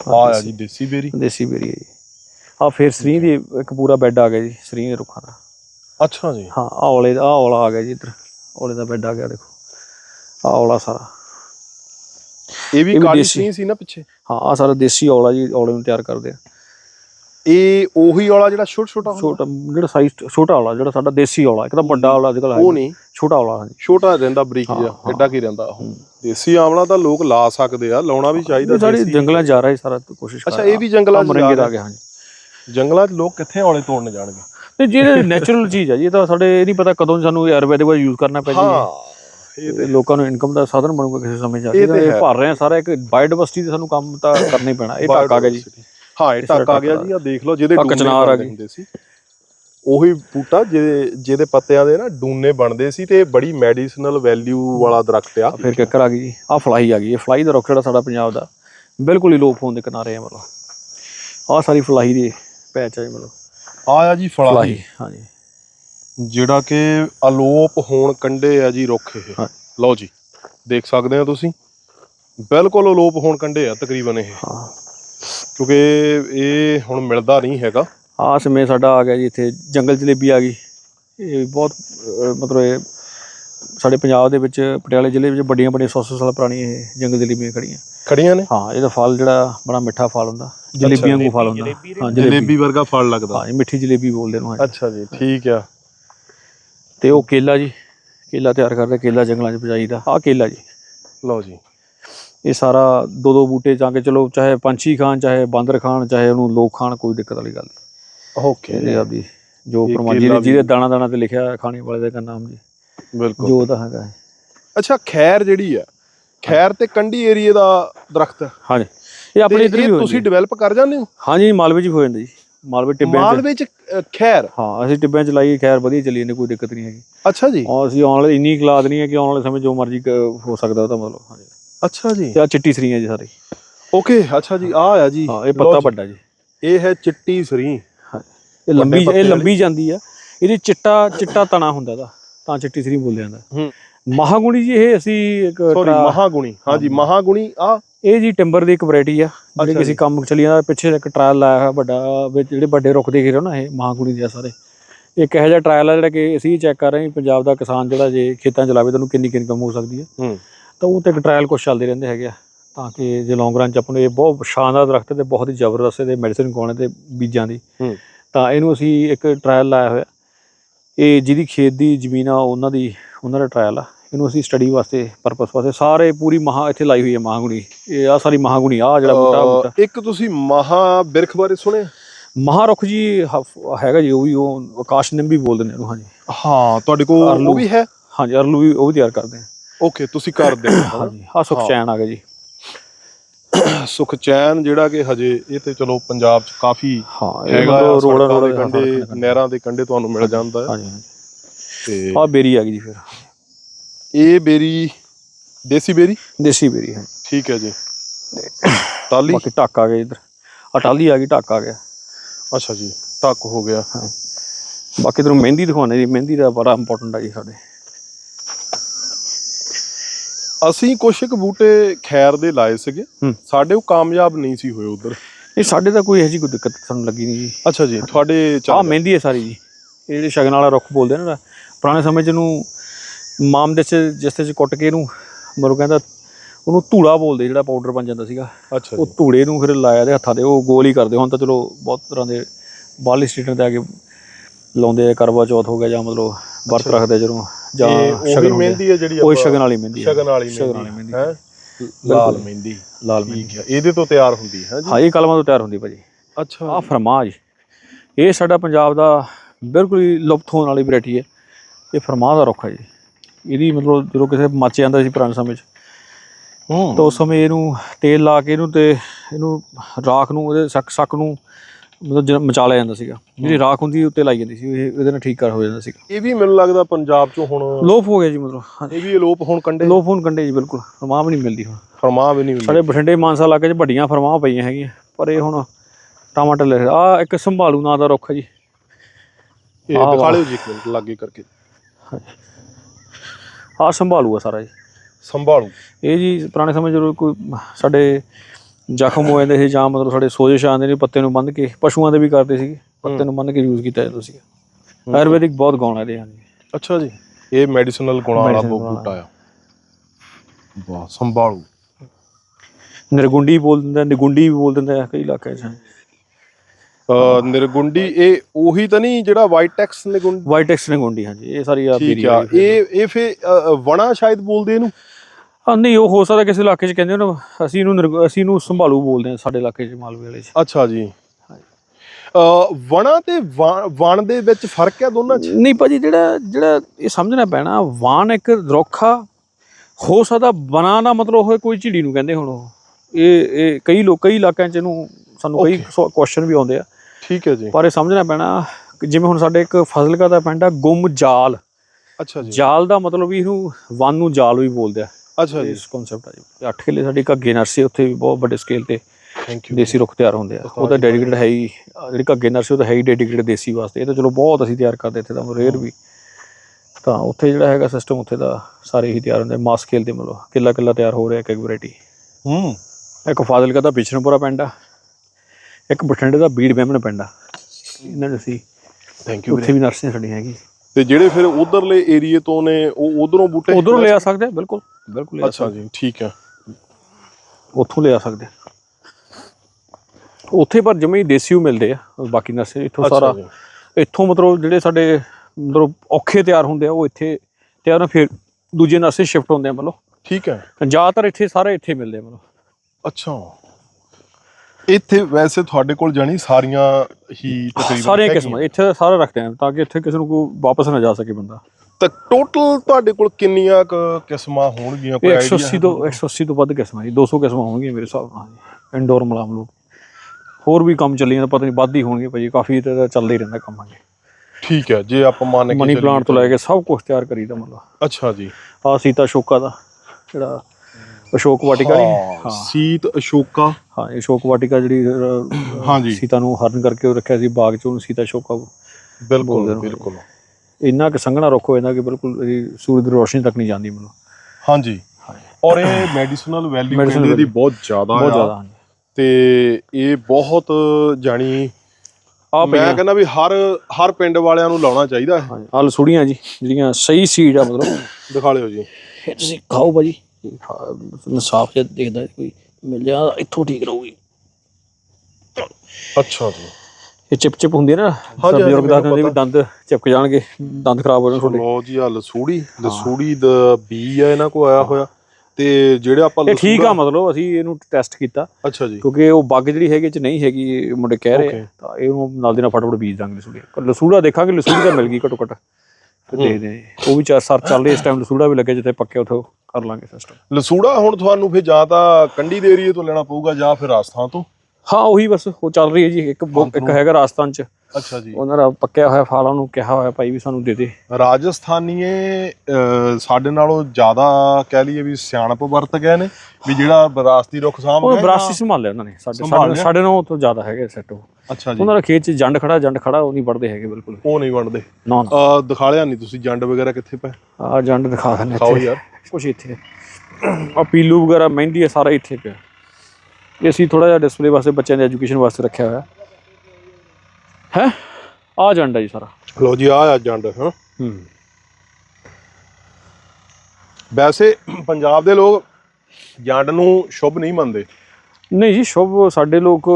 ਆਹ ਆ ਆ ਜੀ ਦੇਸੀ ਬੇਰੀ। ਦੇਸੀ ਬੇਰੀ ਹੈ ਜੀ। ਆ ਫਿਰ ਸਰੀ ਦੀ ਇੱਕ ਪੂਰਾ ਬੈੱਡ ਆ ਗਿਆ ਜੀ ਸਰੀ ਦੇ ਰੁੱਖਾਂ ਦਾ। ਅੱਛਾ ਜੀ। ਹਾਂ ਆਹ ਔਲੇ ਦਾ ਆਹ ਔਲਾ ਆ ਗਿਆ ਜੀ ਇੱਧਰ। ਔਲੇ ਦਾ ਬੈੱਡ ਆ ਗਿਆ ਦੇਖੋ। ਆਹ ਔਲਾ ਸਾਰਾ। ਇਹ ਵੀ ਕਾਲੀ। ਸਰੀ ਸੀ ਨਾ ਪਿੱਛੇ? ਹਾਂ ਆ ਸਾਰਾ ਦੇਸੀ ਔਲਾ ਜੀ ਔਲੇ ਨੂੰ ਤਿਆਰ ਕਰਦੇ ਆ। ਇਹ ਉਹੀ ਵਾਲਾ ਜਿਹੜਾ ਛੋਟਾ ਛੋਟਾ ਹੁੰਦਾ? ਛੋਟਾ ਜਿਹੜਾ ਸਾਈਜ਼ ਛੋਟਾ ਔਲਾ ਜਿਹੜਾ ਸਾਡਾ ਦੇਸੀ ਔਲਾ ਇੱਕ ਤਾਂ ਵੱਡਾ ਔਲਾ ਅੱਜ ਕੱਲ੍ਹ ਉਹ ਨਹੀਂ। ਛੋਟਾ ਔਲਾ ਹਾਂਜੀ। ਛੋਟਾ ਰਹਿੰਦਾ ਬਰੀਕ ਜਿਹਾ ਐਡਾ ਕੀ ਰਹਿੰਦਾ ਉਹ? ਦੇਸੀ ਆਮਲਾ ਤਾਂ ਲੋਕ ਲਾ ਸਕਦੇ ਆ ਲਾਉਣਾ ਵੀ ਚਾਹੀਦਾ ਸਾਡੇ। ਜੰਗਲਾਂ ਜਾ ਰਿਹਾ ਸਾਰਾ ਕੋਸ਼ਿਸ਼ ਕਰ ਅੱਛਾ ਇਹ ਵੀ ਜੰਗਲਾਂ 'ਚ ਮਰੰਗੇ ਜਾ ਆ ਗਿਆ ਹਾਂਜੀ। ਜੰਗਲਾਂ 'ਚ ਲੋਕ ਕਿੱਥੇ ਔਲੇ ਤੋੜਨ ਜਾਣਗੇ? ਤੇ ਜਿਹੜੇ ਨੈਚੁਰਲ ਚੀਜ਼ ਹੈ ਜੀ ਇਹ ਤਾਂ ਸਾਡੇ ਇਹ ਨਹੀਂ ਪਤਾ ਕਦੋਂ ਸਾਨੂੰ ਆਯੁਰਵੈਦਿਕ ਵਾਲਾ ਯੂਜ਼ ਕਰਨਾ ਪੈ ਜੀ ਹਾਂ ਇਹ ਇਹ ਲੋਕਾਂ ਨੂੰ ਇਨਕਮ ਦਾ ਸਾਧਨ ਬਣੂਗਾ ਕਿਸੇ ਸਮੇਂ ਜਾ ਕੇ। ਤੇ ਇਹ ਹੈ। ਭਰ ਰਹੇ ਆ ਸਾਰਾ ਇੱਕ ਬਾਇਓਡਾਇਵਰਸਿਟੀ ਤੇ ਸਾਨੂੰ ਕੰਮ ਤਾਂ ਕਰਨਾ ਹੀ ਪੈਣਾ। ਇਹ ਆ ਗਿਆ ਜੀ ਹਾਂ ਇਹ ਟੱਕ ਆ ਗਿਆ ਜੀ ਆ ਦੇਖ ਲਓ ਜਿਹਦੇ ਕਚਨਾਰ ਆ ਗਈ। ਸੀ। ਉਹੀ ਬੂਟਾ ਜਿਹਦੇ ਜਿਹਦੇ ਪੱਤਿਆਂ ਦੇ ਨਾ ਡੂਨੇ ਬਣਦੇ ਸੀ ਤੇ ਇਹ ਬੜੀ ਮੈਡੀਸਿਨਲ ਵੈਲਿਊ ਵਾਲਾ ਦਰਖਤ ਆ। ਫਿਰ ਕਿੱਕਰ ਆ ਗਈ ਆਹ ਫਲਾਈ ਆ ਗਈ ਇਹ। ਫਲਾਈ ਦਾ ਰੁੱਖ ਜਿਹੜਾ ਸਾਡਾ ਪੰਜਾਬ ਦਾ ਬਿਲਕੁਲ ਹੀ ਲੋਪ ਹੋਣ ਦੇ ਕਿਨਾਰੇ ਆ ਮਤਲਬ। ਆਹ ਸਾਰੀ ਫਲਾਈ ਦੀ ਪੈਚ ਆ ਜੀ ਮਤਲਬ। ਆ ਆ ਜੀ ਫਲਾਈ। ਹਾਂਜੀ। ਜਿਹੜਾ ਕਿ ਅਲੋਪ ਹੋਣ ਕੰਡੇ ਆ ਜੀ ਰੁੱਖ ਇਹ। ਲਓ ਜੀ ਦੇਖ ਸਕਦੇ ਹੋ ਤੁਸੀਂ? ਬਿਲਕੁਲ ਅਲੋਪ ਹੋਣ ਕੰਡੇ ਆ ਤਕਰੀਬਨ ਇਹ। ਹਾਂ। ਕਿਉਂਕਿ ਇਹ ਹੁਣ ਮਿਲਦਾ ਨਹੀਂ ਹੈਗਾ। ਆਹ ਸਮੇਂ ਸਾਡਾ ਆ ਗਿਆ ਜੀ ਇੱਥੇ ਜੰਗਲ ਜਲੇਬੀ ਆ ਗਈ। ਇਹ ਬਹੁਤ ਅਹ, ਮਤਲਬ ਇਹ ਸਾਡੇ ਪੰਜਾਬ ਦੇ ਵਿੱਚ ਪਟਿਆਲੇ ਜ਼ਿਲ੍ਹੇ ਵਿੱਚ ਵੱਡੀਆਂ ਵੱਡੀਆਂ 100 ਸਾਲ ਪੁਰਾਣੀਆਂ ਇਹ ਜੰਗਲ ਜਲੇਬੀਆਂ ਖੜੀਆਂ। ਖੜੀਆਂ ਨੇ? ਹਾਂ ਇਹਦਾ ਫਲ ਜਿਹੜਾ ਬੜਾ ਮਿੱਠਾ ਫਲ ਹੁੰਦਾ। ਜਲੇਬੀਆਂ ਵਾਂਗੂ ਫਲ ਹੁੰਦਾ। ਹਾਂ ਜਲੇਬੀ। ਜਲੇਬੀ ਵਰਗਾ ਫਲ ਲੱਗਦਾ। ਹਾਂ ਇਹ ਮਿੱਠੀ ਜਲੇਬੀ ਬੋਲਦੇ ਨੂੰ ਹਾਂ ਅੱਛਾ ਜੀ ਠੀਕ ਆ। ਤੇ ਉਹ ਕੇਲਾ ਜੀ ਕੇਲਾ ਤਿਆਰ ਕਰਦੇ ਕੇਲਾ ਜੰਗਲਾਂ 'ਚ ਪਜਾਈਦਾ। ਆਹ ਕੇਲਾ ਜੀ। ਲਓ ਜੀ। ਇਹ ਸਾਰਾ ਦੋ ਦੋ ਬੂਟੇ ਜਾਂ ਕੇ ਚਲੋ ਚਾਹੇ ਪੰਛੀ ਖਾਣ ਚਾਹੇ ਬਾਂਦਰ ਖਾਣ ਚਾਹੇ ਉਹਨੂੰ ਲੋਕ ਖਾਣ ਕੋਈ ਦਿੱਕਤ ਵਾਲੀ ਗੱਲ ਨਹੀਂ। ਓਕੇ ਆਪਦੀ ਜੋ ਪਰਮਾਜੀ ਕੇਲਾ ਨੇ ਜਿਹਦੇ ਦਾਣਾ ਦਾਣਾ ਤੇ ਲਿਖਿਆ ਹੈ ਖਾਣੇ ਵਾਲੇ ਦਾ ਨਾਮ ਜੀ। ਬਿਲਕੁਲ। ਜੋ ਉਹਦਾ ਹੈਗਾ ਹੈ। ਅੱਛਾ ਖੈਰ ਜਿਹੜੀ ਆ ਖੈਰ ਤੇ ਕੰਢੀ ਏਰੀਏ ਦਾ ਦਰਖਤ ਹੈ। ਹਾਂਜੀ ਇਹ ਆਪਣੇ ਇੱਧਰ ਵੀ ਹੋ ਤੁਸੀਂ ਡਿਵੈਲਪ ਕਰ ਜਾਂਦੇ ਹੋ? ਹੈ। ਹਾਂਜੀ ਮਾਲਵੇ 'ਚ ਹੋ ਜਾਂਦਾ ਜੀ ਮਾਲਵੇ ਟਿੱਬਿਆਂ 'ਚ। ਮਾਲਵੇ ਚ ਖੈਰ? ਹਾਂ ਅਸੀਂ ਟਿੱਬਿਆਂ 'ਚ ਲਾਈਏ ਖੈਰ ਵਧੀਆ ਚੱਲੀ ਜਾਂਦੀ ਕੋਈ ਦਿੱਕਤ ਨਹੀਂ ਹੈਗੀ। ਅੱਛਾ ਜੀ। ਔਰ ਅਸੀਂ ਆਉਣ ਵਾਲੇ ਇੰਨੀ ਕਲਾਦ ਨਹੀਂ ਹੈ ਕਿ ਆਉਣ ਵਾਲੇ ਸਮੇਂ ਜੋ ਮਰਜ਼ੀ ਹੋ ਸਕਦਾ ਉਹਦਾ ਮਤਲਬ ਹਾਂਜੀ ਅੱਛਾ ਜੀ। ਤੇ ਆ ਚਿੱਟੀ ਸਰੀਆਂ ਜੀ ਸਾਰੀ। ਓਕੇ ਅੱਛਾ ਜੀ ਆ ਆ ਜੀ। ਹਾਂ ਇਹ ਪੱਤਾ ਜੀ। ਵੱਡਾ ਜੀ। ਇਹ ਹੈ ਚਿੱਟੀ ਸਰੀ। ਹਾਂ ਇਹ ਲੰਬੀ ਇਹ। ਲੰਬੀ ਜਾਂਦੀ ਆ। ਇਹਦੀ ਚਿੱਟਾ ਚਿੱਟਾ ਤਣਾ ਹੁੰਦਾ ਦਾ ਤਾਂ ਚਿੱਟੀ ਸਰੀ ਬੋਲਿਆ ਜਾਂਦਾ। ਹੂੰ। ਮਹਾਗੁਣੀ ਜੀ ਇਹ ਅਸੀਂ ਇੱਕ ਸੌਰੀ ਮਹਾਗੁਣੀ। ਹਾਂਜੀ ਮਹਾਗੁਣੀ ਆ। ਇਹ ਜੀ ਟਿੰਬਰ ਦੀ ਇੱਕ ਵੈਰਾਈਟੀ ਆ ਜਿਹੜੀ ਕਿਸੇ ਜੀ। ਕੰਮ ਚੱਲੀ ਜਾਂਦਾ ਪਿੱਛੇ ਇੱਕ ਟ੍ਰਾਇਲ ਲਾਇਆ ਹੋਇਆ ਵੱਡਾ ਵਿੱਚ ਜਿਹੜੇ ਵੱਡੇ ਰੁੱਖ ਦੇਖ ਰਹੇ ਹੋ ਨਾ ਇਹ ਮਹਾਗੁਣੀ ਦੇ ਸਾਰੇ। ਇੱਕ ਇਹੋ ਜਿਹਾ ਟ੍ਰਾਇਲ ਆ ਜਿਹੜਾ ਕਿ ਅਸੀਂ ਚੈੱਕ ਕਰ ਰਹੇ ਹਾਂ ਪੰਜਾਬ ਦਾ ਕਿਸਾਨ ਜਿਹੜਾ ਜੇ ਖੇਤਾਂ ਚ ਲਾਵੇ ਤਾਂ ਉਹਨੂੰ ਕਿੰਨੀ ਕਿੰਨੀ ਇਨਕਮ ਹੋ ਸਕਦੀ ਹੈ। ਹੂੰ। ਤਾਂ ਉਹ ਤੇ ਇੱਕ ਟ੍ਰਾਇਲ ਕੁਛ ਚੱਲਦੇ ਰਹਿੰਦੇ ਹੈਗੇ ਆ ਤਾਂ ਕਿ ਜੇ ਲੌਂਗ ਰਨ ਚ ਆਪਾਂ ਨੂੰ ਇਹ ਬਹੁਤ ਸ਼ਾਨਦਾਰ ਦਰਖਤ ਤੇ ਬਹੁਤ ਹੀ ਜ਼ਬਰਦਸਤ ਇਹਦੇ ਮੈਡੀਸਿਨ ਕੋਣੇ ਤੇ ਬੀਜਾਂ ਦੀ। ਤਾਂ ਇਹਨੂੰ ਅਸੀਂ ਇੱਕ ਟ੍ਰਾਇਲ ਲਾਇਆ ਹੋਇਆ। ਇਹ ਜਿਹਦੀ ਖੇਤ ਦੀ ਜ਼ਮੀਨ ਆ ਉਹਨਾਂ ਦੀ ਉਹਨਾਂ ਦਾ ਟ੍ਰਾਇਲ ਆ। ਇਹਨੂੰ ਅਸੀਂ ਸਟੱਡੀ ਵਾਸਤੇ ਪਰਪਸ ਵਾਸਤੇ ਸਾਰੇ ਪੂਰੀ ਮਹਾ ਇੱਥੇ ਲਾਈ ਹੋਈ ਹੈ ਮਹਾਗੁਣੀ। ਇਹ ਆ ਸਾਰੀ ਮਹਾਗੁਣੀ ਆ ਜਿਹੜਾ ਬੂਟਾ ਇੱਕ ਤੁਸੀਂ ਮਹਾ ਬਿਰਖ ਬਾਰੇ ਸੁਣਿਆ? ਮਹਾਰੁਖ ਜੀ ਹੈਗਾ ਜੀ ਉਹ ਵੀ ਉਹ ਆਕਾਸ਼ ਨਿੰਬੀ ਬੋਲਦੇ ਨੇ ਉਹਨੂੰ ਹਾਂਜੀ। ਹਾਂ ਤੁਹਾਡੇ ਕੋਲ। ਉਹ ਵੀ ਹੈ? ਹਾਂਜੀ ਅਰਲੂ ਵੀ ਉਹ ਵੀ ਤਿਆਰ ਕਰਦੇ ਆ। ਓਕੇ ਤੁਸੀਂ ਕਰਦੇ ਹੋ ਹਾਂਜੀ ਆ ਸੁਖਚੈਨ ਆ ਗਿਆ ਜੀ। ਸੁਖਚੈਨ ਜਿਹੜਾ ਕਿ ਹਜੇ ਇਹ ਤੇ ਚਲੋ ਪੰਜਾਬ ਚ ਕਾਫੀ ਹਾਂ ਇਹ ਹੈਗਾ ਆ, ਰੋੜਾ ਸੜਕਾਂ ਦੇ ਰੋੜਾ ਕੰਢੇ ਨਹਿਰਾਂ ਦੇ ਕੰਢੇ ਤੁਹਾਨੂੰ ਮਿਲ ਜਾਂਦਾ ਹੈ। ਹਾਂਜੀ ਤੇ ਆ ਬੇਰੀ ਆ ਗਈ ਜੀ ਫਿਰ। ਇਹ ਬੇਰੀ ਦੇਸੀ ਬੇਰੀ? ਦੇਸੀ ਬੇਰੀ ਹੈ ਠੀਕ ਹੈ ਜੀ। ਤਾਲੀ ਬਾਕੀ ਢੱਕ ਆ ਗਿਆ ਇੱਧਰ। ਅਟਾਲੀ ਆ ਗਈ ਢੱਕ ਆ ਗਿਆ। ਅੱਛਾ ਜੀ ਟੱਕ ਹੋ ਗਿਆ। ਹਾਂ। ਬਾਕੀ ਤੁਹਾਨੂੰ ਮਹਿੰਦੀ ਦਿਖਾਉਣੇ ਜੀ। ਮਹਿੰਦੀ ਦਾ ਬੜਾ ਇੰਪੋਰਟੈਂਟ ਆ ਜੀ ਸਾਡੇ। ਅਸੀਂ ਕੁਛ ਕੁ ਬੂਟੇ ਖੈਰ ਦੇ ਲਾਏ ਸੀਗੇ। ਹੂੰ। ਸਾਡੇ ਉਹ ਕਾਮਯਾਬ ਨਹੀਂ ਸੀ ਹੋਏ ਉਧਰ। ਇਹ ਸਾਡੇ ਤਾਂ ਕੋਈ ਇਹੋ ਜਿਹੀ ਕੋਈ ਦਿੱਕਤ ਸਾਨੂੰ ਲੱਗੀ ਨਹੀਂ ਜੀ। ਅੱਛਾ ਜੀ ਤੁਹਾਡੇ ਆ ਚੱਲ ਮਹਿੰਦੀ ਹੈ ਸਾਰੀ ਜੀ। ਇਹ ਜਿਹੜੇ ਸ਼ਗਨ ਵਾਲਾ ਰੁੱਖ ਬੋਲਦੇ ਆ ਨਾ ਪੁਰਾਣੇ ਸਮੇਂ 'ਚ ਇਹਨੂੰ ਮਾਮ ਦੇ ਚ ਜਿਸਤੇ ਚ ਕੁੱਟ ਕੇ ਇਹਨੂੰ ਮਰੋ ਕਹਿੰਦਾ ਉਹਨੂੰ ਧੂੜਾ ਬੋਲਦੇ ਜਿਹੜਾ ਪਾਊਡਰ ਬਣ ਜਾਂਦਾ ਸੀਗਾ। ਅੱਛਾ ਉਹ ਜੀ ਧੂੜੇ ਨੂੰ ਫਿਰ ਲਾਇਆ ਦੇ ਹੱਥਾਂ ਦੇ ਉਹ ਗੋਲ ਹੀ ਕਰਦੇ। ਹੁਣ ਤਾਂ ਚਲੋ ਬਹੁਤ ਤਰ੍ਹਾਂ ਦੇ ਬਾਹਰਲੀ ਸਟੇਟਾਂ ਤੇ ਆ ਕੇ ਲਾਉਂਦੇ ਆ ਕਰਵਾ ਚੌਥ ਹੋ ਗਿਆ ਜਾਂ ਮਤਲਬ ਵਰਤ ਰੱਖਦੇ ਜਦੋਂ। ਜਾਂ ਸ਼ਗਨ ਹੁੰਦੇ ਆ। ਮਹਿੰਦੀ ਹੈ ਜਿਹੜੀ ਆਪਾਂ- ਸ਼ਗਨ ਵਾਲੀ ਮਹਿੰਦੀ। ਸ਼ਗਨ ਵਾਲੀ ਮਹਿੰਦੀ ਹੈ? ਲਾਲ ਮਹਿੰਦੀ। ਲਾਲ ਮਹਿੰਦੀ। ਇਹਦੇ ਤੋਂ ਤਿਆਰ ਹੁੰਦੀ ਹੈ ਜੀ ਹਾਂ ਇਹ ਕਲਮਾਂ ਤੋਂ ਤਿਆਰ ਹੁੰਦੀ ਭਾਜੀ। ਅੱਛਾ। ਆਹ ਫਰਮਾਜ। ਇਹ ਸਾਡਾ ਪੰਜਾਬ ਦਾ ਬਿਲਕੁਲ ਹੀ ਲੁਪਤ ਹੋਣ ਵਾਲੀ ਵੈਰਾਈਟੀ ਹੈ। ਇਹ ਫਰਮਾਜ ਦਾ ਰੁੱਖ ਹੈ ਜੀ। ਇਹਦੀ ਮਤਲਬ ਜਦੋਂ ਕਿਸੇ ਮੱਚ ਜਾਂਦਾ ਸੀ ਪੁਰਾਣੇ ਸਮੇਂ 'ਚ ਹੂੰ। ਤਾਂ ਉਸ ਸਮੇਂ ਇਹਨੂੰ ਤੇਲ ਲਾ ਕੇ ਇਹਨੂੰ ਤੇ ਇਹਨੂੰ ਰਾਖ ਨੂੰ ਉਹਦੇ ਸੱਕ ਸੱਕ ਨੂੰ ਮਤਲਬ ਮਚਾ ਲਿਆ ਜਾਂਦਾ ਸੀਗਾ ਜਿਹੜੀ ਰਾਖ ਹੁੰਦੀ ਉੱਤੇ ਲਾਈ ਜਾਂਦੀ ਸੀ ਇਹ ਇਹਦੇ ਨਾਲ ਠੀਕ ਕਰ ਹੋ ਜਾਂਦਾ ਸੀਗਾ। ਇਹ ਵੀ ਮੈਨੂੰ ਲੱਗਦਾ ਪੰਜਾਬ ਚੋਂ ਹੁਣ ਲੋਪ ਹੋ ਗਿਆ ਜੀ ਮਤਲਬ ਇਹ ਵੀ ਅਲੋਪ ਹੁਣ ਕੰਡੇ ਲੋਪ ਹੋਣ ਕੰਡੇ ਜੀ ਬਿਲਕੁਲ। ਫਰਮਾਹ ਵੀ ਨਹੀਂ ਮਿਲਦੀ ਹੁਣ। ਫਰਮਾ ਵੀ ਨਹੀਂ ਮਿਲਦੀ ਸਾਡੇ ਬਠਿੰਡੇ ਮਾਨਸਾ ਇਲਾਕੇ 'ਚ ਵੱਡੀਆਂ ਫਰਮਾਹਾਂ ਪਈਆਂ ਹੈਗੀਆਂ ਪਰ ਇਹ ਹੁਣ ਟਮਾਟਰ ਲੈ ਆ ਇੱਕ ਸੰਭਾਲੂ ਨਾਂ ਦਾ ਰੁੱਖ ਹੈ ਜੀ। ਇਹ ਦਿਖਾ ਲਿਓ ਜੀ ਲਾਗੇ ਕਰਕੇ। ਆ ਸੰਭਾਲੂ ਆ ਸਾਰਾ ਜੀ ਸੰਭਾਲੂ। ਇਹ ਜੀ ਪੁਰਾਣੇ ਸਮੇਂ ਜਦੋਂ ਕੋਈ ਸਾਡੇ ਜ਼ਖਮ ਹੋ ਜਾਂਦੇ ਸੀ ਜਾਂ ਮਤਲਬ ਸਾਡੇ ਸੋਜਸ਼ ਆਉਂਦੇ ਨੇ ਪੱਤੇ ਨੂੰ ਬੰਨ੍ਹ ਕੇ ਪਸ਼ੂਆਂ ਦੇ ਵੀ ਕਰਦੇ ਸੀਗੇ ਪੱਤੇ ਨੂੰ ਬੰਨ੍ਹ ਕੇ ਯੂਜ਼ ਕੀਤਾ ਜਾਂਦਾ ਸੀਗਾ। ਆਯੁਰਵੈਦਿਕ ਬਹੁਤ ਗਾਉਣ ਇਹਦੇ ਹਾਂਜੀ। ਅੱਛਾ ਜੀ। ਇਹ ਮੈਡੀਸਨਲ ਗੁਣਾਂ ਵਾਲਾ ਗੁਣਾਂ ਬੂਟਾ ਆ। ਵਾਹ ਸੰਭਾਲੂ। ਨਿਰਗੁੰਡੀ ਬੋਲ ਦਿੰਦੇ ਨਿਗੁੰਡੀ ਵੀ ਬੋਲ ਦਿੰਦੇ ਆ ਕਈ ਇਲਾਕਿਆਂ 'ਚ। ਅ, ਨਿਰਗੁੰਡੀ ਇਹ ਉਹੀ ਤਾਂ ਨਹੀਂ ਜਿਹੜਾ ਵਾਈਟ ਟੈਕਸ ਨਿਰਗੁੰਡੀ ਵਾਈਟ ਐਕਸ ਨਿਗੁੰਡੀ ਹਾਂਜੀ। ਇਹ ਸਾਰੀ ਆ ਠੀਕ ਆ। ਇਹ ਇਹ ਫੇ ਵਣਾ ਸ਼ਾਇਦ ਬੋਲਦੇ ਇਹਨੂੰ? ਹਾਂ ਨਹੀਂ ਉਹ ਹੋ ਸਕਦਾ ਕਿਸੇ ਇਲਾਕੇ 'ਚ ਕਹਿੰਦੇ ਹੋਣ ਅਸੀਂ ਇਹਨੂੰ ਨਿਰਗ- ਅਸੀਂ ਇਹਨੂੰ ਸੰਭਾਲੂ ਬੋਲਦੇ ਹਾਂ ਸਾਡੇ ਇਲਾਕੇ 'ਚ ਮਾਲਵੇ ਵਾਲੇ 'ਚ। ਅੱਛਾ ਜੀ। ਅ ਵਣਾ ਤੇ ਵਾ- ਵਣ ਦੇ ਵਿੱਚ ਫ਼ਰਕ ਹੈ ਦੋਨਾਂ 'ਚ? ਨਹੀਂ ਭਾਜੀ ਜਿਹੜਾ ਜਿਹੜਾ ਇਹ ਸਮਝਣਾ ਪੈਣਾ ਵਾਨ ਇੱਕ ਰੁੱਖ ਆ ਹੋ ਸਕਦਾ ਬਣਾ ਦਾ ਮਤਲਬ ਹੋਏ ਕੋਈ ਝਿੜੀ ਨੂੰ ਕਹਿੰਦੇ ਹੁਣ ਉਹ। ਇਹ ਇਹ ਕਈ ਲੋਕ ਕਈ ਇਲਾਕਿਆਂ 'ਚ ਇਹਨੂੰ ਸਾਨੂੰ ਕਈ ਕੁਐਸਚਨ ਵੀ ਆਉਂਦੇ ਆ। ਠੀਕ ਹੈ ਜੀ। ਪਰ ਇਹ ਸਮਝਣਾ ਪੈਣਾ ਕਿ ਜਿਵੇਂ ਹੁਣ ਸਾਡੇ ਇੱਕ ਫਜ਼ਲਕਾ ਦਾ ਪਿੰਡ ਆ ਗੁੰਮ ਜਾਲ। ਅੱਛਾ ਜੀ। ਜਾਲ ਦਾ ਮਤਲਬ ਵੀ ਇਹਨੂੰ ਵਨ ਨੂੰ ਜਾਲ ਵੀ ਬੋਲਦੇ ਆ। ਅੱਛਾ ਜੀ। ਇਸ ਕਨਸੈਪਟ ਆ ਜੀ। 8 ਕਿੱਲੇ ਸਾਡੀ ਘੱਗੇ ਨਰਸਰੀ ਉੱਥੇ ਵੀ ਬਹੁਤ ਵੱਡੇ ਸਕੇਲ ਤੇ ਥੈਂਕ ਯੂ ਦੇਸੀ ਰੁੱਖ ਤਿਆਰ ਹੁੰਦੇ ਆ। ਉਹ ਤਾਂ ਡੈਡੀਕੇਟਡ ਹੈ ਹੀ ਆਹ ਜਿਹੜੀ ਘੱਗੇ ਨਰਸਰੀ ਉਹ ਤਾਂ ਹੈ ਹੀ ਡੈਡੀਕੇਟਡ ਦੇਸੀ ਵਾਸਤੇ। ਇਹ ਤਾਂ ਚਲੋ ਬਹੁਤ ਅਸੀਂ ਤਿਆਰ ਕਰਦੇ ਇੱਥੇ ਤਾਂ ਰੇਅਰ ਵੀ। ਤਾਂ ਉੱਥੇ ਜਿਹੜਾ ਹੈਗਾ ਸਿਸਟਮ ਉੱਥੇ ਦਾ ਸਾਰੇ ਹੀ ਤਿਆਰ ਹੁੰਦੇ ਮਾਸ ਸਕੇਲ ਤੇ ਮਤਲਬ ਕਿੱਲਾ ਕਿੱਲਾ ਤਿਆਰ ਹੋ ਰਿਹਾ ਇੱਕ ਇੱਕ ਵੈਰਾਈਟੀ ਹੂੰ। ਇੱਕ ਫਾਜ਼ਿਲਕਾ ਦਾ ਬਿਸ਼ਨਪੁਰਾ ਪਿੰਡ ਆ ਇੱਕ ਬਠਿੰਡੇ ਦਾ ਬੀੜ ਬਹਿਮਣ ਪਿੰਡ ਆ। ਇਹਨਾਂ ਦੇ ਸੀ ਥੈਂਕ ਯੂ ਉੱਥੇ ਵੀ ਨਰਸਰੀ ਸਾਡੀ ਹੈਗੀ ਤੇ ਜਿਹੜੇ ਫਿਰ ਉਧਰਲੇ ਏਰੀਏ ਤੋਂ ਨੇ ਉਹ ਉਧਰੋਂ ਬੂਟੇ ਉਧਰੋਂ ਲਿਆ ਸਕਦੇ ਆ ਬਿਲਕੁਲ। ਬਿਲਕੁਲ ਲਿਆ ਅੱਛਾ ਜੀ ਠੀਕ ਹੈ। ਉੱਥੋਂ ਲਿਆ ਸਕਦੇ। ਆ। ਉੱਥੇ ਪਰ ਜਮੇ ਹੀ ਦੇਸੀ ਓ ਮਿਲਦੇ ਆ ਬਾਕੀ ਨਰਸਰੀ ਇੱਥੋਂ ਅੱਛਾ ਸਾਰਾ ਜੀ। ਇੱਥੋਂ ਮਤਲਬ ਜਿਹੜੇ ਸਾਡੇ ਮਤਲਬ ਔਖੇ ਤਿਆਰ ਹੁੰਦੇ ਆ ਉਹ ਇੱਥੇ ਤਿਆਰ ਨਾਲ ਫਿਰ ਦੂਜੇ ਨਰਸਰੀ ਸ਼ਿਫਟ ਹੁੰਦੇ ਆ ਮਤਲਬ। ਠੀਕ ਹੈ। ਜ਼ਿਆਦਾਤਰ ਇੱਥੇ ਸਾਰੇ ਇੱਥੇ ਮਿਲਦੇ ਆ ਮਤਲਬ। ਅੱਛਾ। ਇੱਥੇ ਵੈਸੇ ਤੁਹਾਡੇ ਕੋਲ ਜਾਣੀ ਸਾਰੀਆਂ ਹੀ ਤਕਰੀਬਨ ਸਾਰੀਆਂ ਹੈਗੀਆਂ। ਕਿਸਮਾਂ ਇੱਥੇ ਸਾਰੇ ਰੱਖਦੇ ਆ ਤਾਂ ਕਿ ਇੱਥੇ ਕਿਸੇ ਨੂੰ ਕੋਈ ਵਾਪਸ ਨਾ ਜਾ ਸਕੇ ਬੰਦਾ। ਤਾਂ ਟੋਟਲ ਤੁਹਾਡੇ ਕੋਲ ਕਿੰਨੀਆਂ ਕੁ ਕਿਸਮਾਂ ਹੋਣਗੀਆਂ? ਕੋਈ ਇਹ ਆਈਡੀਆ 180 ਤੋਂ 180 ਤੋਂ ਵੱਧ ਕਿਸਮਾਂ ਜੀ 200 ਕਿਸਮਾਂ ਹੋਣਗੀਆਂ ਮੇਰੇ ਹਿਸਾਬ ਨਾਲ ਜੀ ਇੰਡੋਰ ਮਲਾਮ ਲੋ ਹੋਰ ਵੀ ਕੰਮ ਚੱਲੀ ਜਾਂਦਾ ਪਤਾ ਨਹੀਂ ਵੱਧ ਹੀ ਹੋਣਗੇ ਭਾਜੀ ਕਾਫੀ ਤਾਂ ਚੱਲਦਾ ਹੀ ਰਹਿੰਦਾ ਕੰਮ ਹਾਂਜੀ ਠੀਕ ਹੈ ਜੇ ਆਪਾਂ ਮੰਨ ਕੇ ਮਨੀ ਚੱਲੀਏ ਪਲਾਂਟ ਤੋਂ ਲੈ ਕੇ ਸਭ ਕੁਝ ਤਿਆਰ ਕਰੀਦਾ ਮਤਲਬ। ਅੱਛਾ ਜੀ। ਆ ਸੀਤਾ ਸ਼ੋਕਾ ਦਾ ਜਿਹੜਾ ਅਸ਼ੋਕ ਵਾਟਿਕਾ ਨਹੀਂ ਹਾਂ, ਸੀਤ ਅਸ਼ੋਕਾ। ਹਾਂ ਇਹ ਅਸ਼ੋਕ ਵਾਟਿਕਾ ਜਿਹੜੀ ਅਹ, ਹਾਂਜੀ ਸੀਤਾ ਨੂੰ ਹਰਨ ਕਰਕੇ ਉਹ ਰੱਖਿਆ ਸੀ ਬਾਗ ਚ ਉਹਨੂੰ ਸੀਤਾ ਸ਼ੋਕਾ ਬਿਲਕੁਲ। ਬਿਲਕੁਲ। ਇੰਨਾ ਕਿ ਸੰਘਣਾ ਰੁੱਖ ਹੋ ਜਾਂਦਾ ਕਿ ਬਿਲਕੁਲ ਇਹਦੀ ਸੂਰਜ ਦੀ ਰੋਸ਼ਨੀ ਤੱਕ ਨਹੀਂ ਜਾਂਦੀ ਮੈਨੂੰ। ਹਾਂਜੀ। ਔਰ ਇਹ ਮੈਡੀਸਨਲ ਵੈਲਿਊ Medicinal ਕਹਿੰਦੇ ਦੀ value। ਬਹੁਤ ਜ਼ਿਆਦਾ ਬਹੁਤ ਆ। ਜ਼ਿਆਦਾ ਹਾਂਜੀ। ਤੇ ਇਹ ਬਹੁਤ ਜਾਣੀ ਆ ਮੈਂ ਕਹਿੰਦਾ ਵੀ ਹਰ ਹਰ ਪਿੰਡ ਵਾਲਿਆਂ ਨੂੰ ਲਾਉਣਾ ਚਾਹੀਦਾ ਹੈ। ਹਾਂਜੀ। ਆ ਲਸੂੜੀਆਂ ਜੀ ਜਿਹੜੀਆਂ ਸਹੀ ਸੀਡ ਆ ਮਤਲਬ। ਦਿਖਾ ਲਿਓ ਜੀ। ਇਹ ਤੁਸੀਂ ਖਾਓ ਭਾਜੀ। ਸਾਫ਼ ਜਿਹਾ ਦਿਖਦਾ ਕੋਈ ਮਿਲ ਜਾ ਇੱਥੋਂ ਠੀਕ ਰਹੂਗੀ। ਅੱਛਾ ਜੀ। ਇਹ ਚਿਪ ਚਿਪ ਹੁੰਦੀ ਹੈ ਨਾ ਹਾਂਜੀ, ਸਭ ਬਜ਼ੁਰਗ ਦੱਸਦੇ ਹੁੰਦੇ ਵੀ ਦੰਦ ਚਿਪਕ ਜਾਣਗੇ ਦੰਦ ਖਰਾਬ ਹੋ ਜਾਣ ਤੁਹਾਡੇ। ਲੋ ਜੀ ਆ ਲਸੂੜੀ ਲਸੂੜੀ ਦਾ ਬੀ ਆ ਇਹਨਾਂ ਕੋ ਆਇਆ ਹੋਇਆ। ਤੇ ਜਿਹੜੇ ਆਪਾਂ ਇਹ ਠੀਕ ਆ ਲਸੂੜਾ- ਮਤਲਬ ਅਸੀਂ ਇਹਨੂੰ ਟੈਸਟ ਕੀਤਾ। ਅੱਛਾ ਜੀ। ਕਿਉਂਕਿ ਉਹ ਬੱਗ ਜਿਹੜੀ ਹੈਗੀ ਚ ਨਹੀਂ ਹੈਗੀ ਇਹ ਮੁੰਡੇ ਕਹਿ ਰਹੇ ਆ। Okay. ਤਾਂ ਇਹਨੂੰ ਨਾਲ ਦੀ ਨਾਲ ਫਟਾਫਟ ਬੀਜ ਦਾਂਗੇ ਲਸੂੜੀ। ਪਰ ਲਸੂੜਾ ਦੇਖਾਂਗੇ ਲਸੂੜੀ ਤਾਂ ਮਿਲ ਗਈ ਘਟੋ ਘਟ। ਫਿਰ ਦੇਖਦੇ ਹਾਂ। ਉਹ ਵੀ ਚਾਰ ਸਰ ਚੱਲ ਰਹੀ ਇਸ ਟਾਈਮ ਲਸੂੜਾ ਵੀ ਲੱਗੇ ਜਿੱਥੇ ਪੱਕੇ ਉਥੋਂ ਕਰ ਲਾਂਗੇ ਸਿਸਟਮ ਲਸੂੜਾ ਹੁਣ ਤੁਹਾਨੂੰ ਫਿਰ ਜਾਂ ਤਾਂ ਕੰਢੀ ਦੇ ਏਰੀਏ ਤੋਂ ਲੈਣਾ ਪਊਗਾ ਜਾਂ ਫਿਰ ਰਾਜਸਥਾਨ ਤੋਂ? ਹਾਂ ਉਹੀ ਬਸ ਉਹ ਚੱਲ ਰਹੀ ਹੈ ਜੀ। ਇੱਕ ਬੋ- ਇੱਕ ਹੈਗਾ ਰਾਜਸਥਾਨ ਚ। ਅੱਛਾ ਜੀ। ਉਹਨਾਂ ਦਾ ਪੱਕਿਆ ਹੋਇਆ ਫਾਲਾਂ ਨੂੰ ਕਿਹਾ ਹੋਇਆ ਭਾਈ ਵੀ ਸਾਨੂੰ ਦੇ ਦੇ। ਰਾਜਸਥਾਨੀਏ ਅਹ, ਸਾਡੇ ਨਾਲੋਂ ਜ਼ਿਆਦਾ ਕਹਿ ਲਈਏ ਵੀ ਸਿਆਣਪ ਵਰਤ ਗਏ ਨੇ ਵੀ ਜਿਹੜਾ ਵਿਰਾਸਤੀ ਰੁੱਖ ਸਾਂਭ ਉਹ ਗਏ ਵਿਰਾਸਤੀ ਸੰਭਾਲਿਆ ਉਹਨਾਂ ਨੇ। ਸਾਡੇ ਸੰਭਾਲ ਸਾਡੇ ਲਿਆ? ਸਾਡੇ ਨਾਲੋਂ ਤੋਂ ਜ਼ਿਆਦਾ ਹੈਗੇ ਸੈੱਟ ਉਹ। ਅੱਛਾ ਜੀ। ਉਹਨਾਂ ਦਾ ਖੇਤ ਚ ਜੰਡ ਖੜਾ ਜੰਡ ਖੜਾ ਉਹ ਨਹੀਂ ਵੜਦੇ ਹੈਗੇ ਬਿਲਕੁਲ। ਉਹ ਨਹੀਂ ਬਣਦੇ ਨਾ ਨਾ। ਅਹ, ਦਿਖਾ ਲਿਆ ਨਹੀਂ ਤੁਸੀਂ ਜੰਡ ਵਗੈਰਾ ਕਿੱਥੇ ਪਏ? ਆ ਜੰਡ ਦਿਖਾ ਦਿੰਦੇ ਖਾਓ ਇੱਥੇ। ਯਾਰ। ਕੁਛ ਇੱਥੇ। ਆ ਪੀਲੂ ਵਗੈਰਾ ਮਹਿੰਦੀ ਹੈ ਸਾਰਾ ਇੱਥੇ ਪਿਆ। ਇਹ ਅਸੀਂ ਥੋੜਾ ਜਿਹਾ ਡਿਸਪਲੇ ਵਾਸਤੇ ਬੱਚਿਆਂ ਦੀ ਐਜੂਕੇਸ਼ਨ ਵਾਸਤੇ ਰੱਖਿਆ ਹੋਇਆ। ਹੈ? ਆ ਜੰਡ ਜੀ ਸਾਰਾ। ਲੋ ਜੀ ਆ ਆ ਜੰਡ ਹਾਂ। ਹੂੰ। ਵੈਸੇ ਪੰਜਾਬ ਦੇ ਲੋਕ ਜੰਡ ਨੂੰ ਸ਼ੁਭ ਨਹੀਂ ਮੰਨਦੇ। ਨਹੀਂ ਜੀ ਸ਼ੁਭ ਸਾਡੇ ਲੋਕ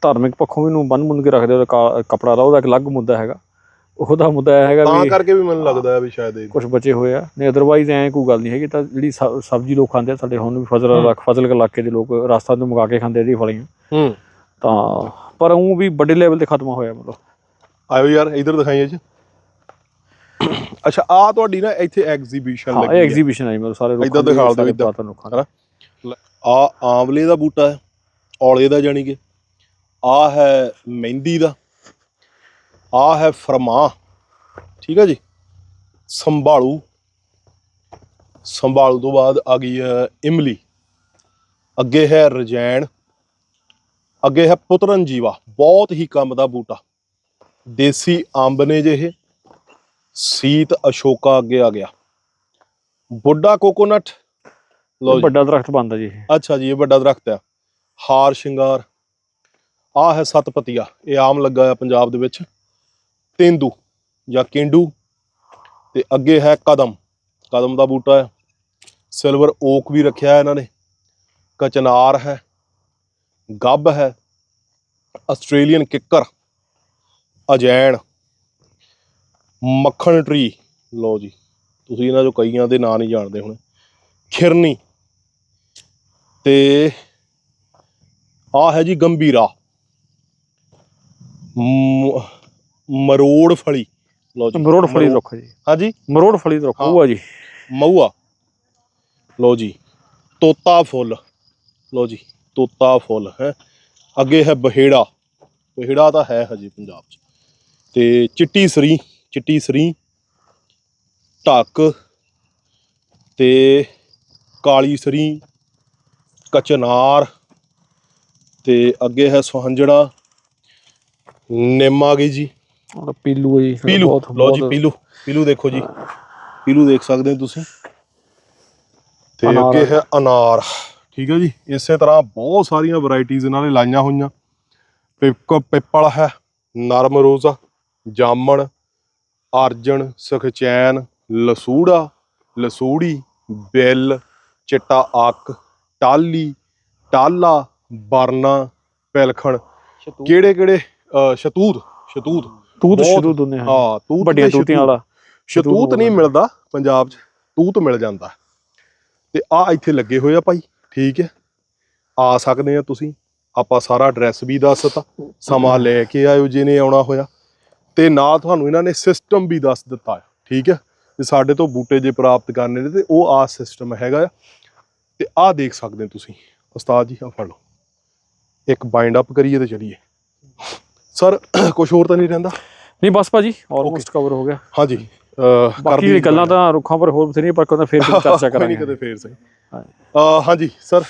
ਧਾਰਮਿਕ ਪੱਖੋਂ ਵੀ ਨੂੰ ਬੰਨ ਮੁੰਨ ਕੇ ਰੱਖਦੇ ਕਾ- ਕਪੜਾ ਦਾ ਉਹਦਾ ਇੱਕ ਅਲੱਗ ਮੁੱਦਾ ਹੈਗਾ। ਉਹਦਾ ਮੁੱਦਾ ਇਹ ਹੈਗਾ ਤਾਂ ਵੀ ਕਰਕੇ ਵੀ ਮੈਨੂੰ ਲੱਗਦਾ ਹੈ ਵੀ ਸ਼ਾਇਦ ਇਹ ਕੁਝ ਬਚੇ ਹੋਏ ਆ। ਨਹੀਂ ਅਦਰਵਾਈਜ਼ ਐ ਕੋਈ ਗੱਲ ਨਹੀਂ ਹੈਗੀ। ਤਾਂ ਜਿਹੜੀ ਸ- ਸਬਜ਼ੀ ਲੋਕ ਖਾਂਦੇ ਆ ਸਾਡੇ ਹੁਣ ਵੀ ਫਜ਼ਲ ਇਲਾਕ ਫਜ਼ਲ ਇਲਾਕੇ ਦੇ ਲੋਕ ਰਾਜਸਥਾਨ ਤੋਂ ਮੰਗਾ ਕੇ ਖਾਂਦੇ ਆ ਇਹਦੀ ਫਲੀਆਂ। ਹੂੰ। ਤਾਂ ਪਰ ਉਹ ਵੀ ਵੱਡੇ ਲੈਵਲ ਤੇ ਖਤਮ ਹੋਇਆ ਮਤਲਬ। ਆਇਓ ਯਾਰ ਇਧਰ ਦਿਖਾਈਏ ਜੀ। ਅੱਛਾ ਆ ਤੁਹਾਡੀ ਨਾ ਇੱਥੇ ਐਗਜ਼ੀਬਿਸ਼ਨ ਹਾਂ ਇਹ ਲੱਗੀ ਹੈ ਐਗਜ਼ੀਬਿਸ਼ਨ ਹੈ ਜੀ ਮਤਲਬ ਸਾਰੇ ਏਦਾਂ ਦਿਖਾ ਦਿਓ, ਏਦਾਂ। ਲੋਕਾਂ ਹਨਾ? ਆ ਆਂਵਲੇ ਦਾ ਬੂਟਾ ਹੈ ਔਲੇ ਦਾ ਜਾਣੀ ਕਿ। ਆ ਹੈ ਮਹਿੰਦੀ ਦਾ। ਆ ਹੈ ਫਰਮਾ। ਠੀਕ ਹੈ ਜੀ? ਸੰਭਾਲੂ। ਸੰਭਾਲੂ ਤੋਂ ਬਾਅਦ ਆ ਗਈ ਹੈ ਇਮਲੀ। ਅੱਗੇ ਹੈ ਰਜੈਣ। ਅੱਗੇ ਹੈ ਪੁੱਤਰਨ ਜੀਵਾ ਬਹੁਤ ਹੀ ਕੰਮ ਦਾ ਬੂਟਾ। ਦੇਸੀ ਅੰਬ ਨੇ ਜੇ ਇਹ ਸੀਤ ਅਸ਼ੋਕਾ ਅੱਗੇ ਆ ਗਿਆ। ਬੁੱਢਾ ਕੋਕੋਨਟ। ਲਓ ਜੀ। ਵੱਡਾ ਦਰਖਤ ਬਣਦਾ ਜੀ ਅੱਛਾ ਜੀ ਇਹ ਵੱਡਾ ਦਰਖਤ ਆ। ਹਾਰ ਸ਼ਿੰਗਾਰ। ਆ ਹੈ ਸਤਪਤੀਆ। ਇਹ ਆਮ ਲੱਗਾ ਆ ਪੰਜਾਬ ਦੇ ਵਿੱਚ। ਤੇਂਦੂ ਜਾਂ ਕੇਂਡੂ ਤੇ ਅੱਗੇ ਹੈ ਕਦਮ। ਕਦਮ ਦਾ ਬੂਟਾ ਹੈ। ਸਿਲਵਰ ਓਕ ਵੀ ਰੱਖਿਆ ਇਹਨਾਂ ਨੇ। ਕਚਨਾਰ ਹੈ। ਗੱਬ ਹੈ। ਆਸਟ੍ਰੇਲੀਅਨ ਕਿੱਕਰ। ਅਜੈਣ। ਮੱਖਣ ਟਰੀ। ਲਓ ਜੀ, ਤੁਸੀਂ ਇਹਨਾਂ ਚੋਂ ਕਈਆਂ ਦੇ ਨਾਂ ਨਹੀਂ ਜਾਣਦੇ ਹੁਣ। ਖਿਰਨੀ। ਤੇ ਆ ਹੈ ਜੀ ਗੰਭੀਰਾ। ਮਰੋੜ ਫਲੀ। ਲਓ ਜੀ ਮਰੋੜ ਫਲੀ ਰੁੱਖ ਜੀ। ਹਾਂਜੀ? ਮਰੋੜ ਫਲੀ ਦਾ ਰੁੱਖ। ਉਹ ਆ ਜੀ। ਮਊਆ। ਲਓ ਜੀ ਤੋਤਾ ਫੁੱਲ। ਲਓ ਜੀ ਤੋਤਾ ਫੁੱਲ ਹੈ। ਅੱਗੇ ਹੈ ਬਹੇੜਾ। ਬਹੇੜਾ ਤਾਂ ਹੈ ਹਜੇ ਪੰਜਾਬ 'ਚ। ਤੇ ਚਿੱਟੀ ਸਰੀ ਚਿੱਟੀ ਸਰੀ ਢੱਕ ਤੇ ਕਾਲੀ ਸਰੀ ਕਚਨਾਰ ਤੇ ਅੱਗੇ ਹੈ ਸੁਹੰਜਣਾ। ਨਿੰਮ ਆ ਗਈ ਜੀ। ਉਹ ਪੀਲੂ ਆ ਜੀ ਪੀਲੂ ਬਹੁਤ- ਲਓ ਜੀ ਪੀਲੂ ਪੀਲੂ ਦੇਖੋ ਜੀ। ਪੀਲੂ ਦੇਖ ਸਕਦੇ ਹੋ ਤੁਸੀਂ? ਤੇ ਅੱਗੇ ਹੈ। ਅਨਾਰ। ਠੀਕ ਹੈ ਜੀ ਇਸੇ ਤਰ੍ਹਾਂ ਬਹੁਤ ਸਾਰੀਆਂ ਵੈਰਾਈਟੀਆਂ ਇਹਨਾਂ ਨੇ ਲਾਈਆਂ ਹੋਈਆਂ। ਪਿਪ ਪਿੱਪਲ ਹੈ ਨਰਮ ਰੋਜ਼ਾ ਜਾਮਣ ਅਰਜਨ ਸੁਖਚੈਨ ਲਸੂੜਾ ਲਸੂੜੀ ਬਿੱਲ ਚਿੱਟਾ ਅੱਕ ਟਾਲੀ ਟਾਲਾ ਬਰਨਾ ਪਿਲਖਣ। ਕਿਹੜੇ ਕਿਹੜੇ? ਸ਼ਤੂਤ ਸ਼ਤੂਤ। ਤੂਤ ਬਹੁਤ- ਸ਼ੁਰੂ ਦੁਨੇ ਹਾਂ ਹਾਂ ਤੂਤ ਵੱਡੀਆਂ ਤੇ ਤੂਤੀਆਂ ਸ਼ਤੂਤ। ਵਾਲਾ। ਸ਼ਤੂਤ ਨਹੀਂ ਮਿਲਦਾ ਪੰਜਾਬ 'ਚ। ਤੂਤ ਮਿਲ ਜਾਂਦਾ। ਤੇ ਆ ਇੱਥੇ ਲੱਗੇ ਹੋਏ ਆ ਭਾਈ ਠੀਕ ਹੈ? ਆ ਸਕਦੇ ਆ ਤੁਸੀਂ। ਆਪਾਂ ਸਾਰਾ ਐਡਰੈਸ ਵੀ ਦੱਸਤਾ ਸਮਾਂ ਲੈ ਕੇ ਆਇਓ ਜਿਹਨੇ ਆਉਣਾ ਹੋਇਆ। ਤੇ ਨਾਲ ਤੁਹਾਨੂੰ ਇਹਨਾਂ ਨੇ ਸਿਸਟਮ ਵੀ ਦੱਸ ਦਿੱਤਾ ਹੈ ਠੀਕ ਹੈ? ਤੇ ਸਾਡੇ ਤੋਂ ਬੂਟੇ ਜੇ ਪ੍ਰਾਪਤ ਕਰਨੇ ਨੇ ਤੇ ਉਹ ਆ ਸਿਸਟਮ ਹੈਗਾ ਆ। ਤੇ ਆ ਦੇਖ ਸਕਦੇ ਹੋ ਤੁਸੀਂ। ਉਸਤਾਦ ਜੀ ਆ ਫੜ ਲਓ। ਇੱਕ ਬਾਈਂਡ ਅਪ ਕਰੀਏ ਤੇ ਚਲੀਏ ਸਰ ਕੁਝ ਹੋਰ ਤਾਂ ਨਹੀਂ ਰਹਿੰਦਾ? ਨਹੀਂ ਬਸ ਭਾਜੀ ਆਲਮੋਸਟ ਕਵਰ ਹੋ ਗਿਆ। ਹਾਂਜੀ ਬਾਕੀ ਗੱਲਾਂ ਤਾਂ ਰੁੱਖਾਂ ਪਰ ਹੋਰ ਬਥੇਰੀਆਂ ਪਰ ਕਹਿੰਦਾ ਫੇਰ ਕਦੇ ਚਰਚਾ ਕਰਾਂਗੇ ਨਹੀਂ ਕਦੇ ਫੇਰ ਸਹੀ। ਹਾਂਜੀ ਸਰ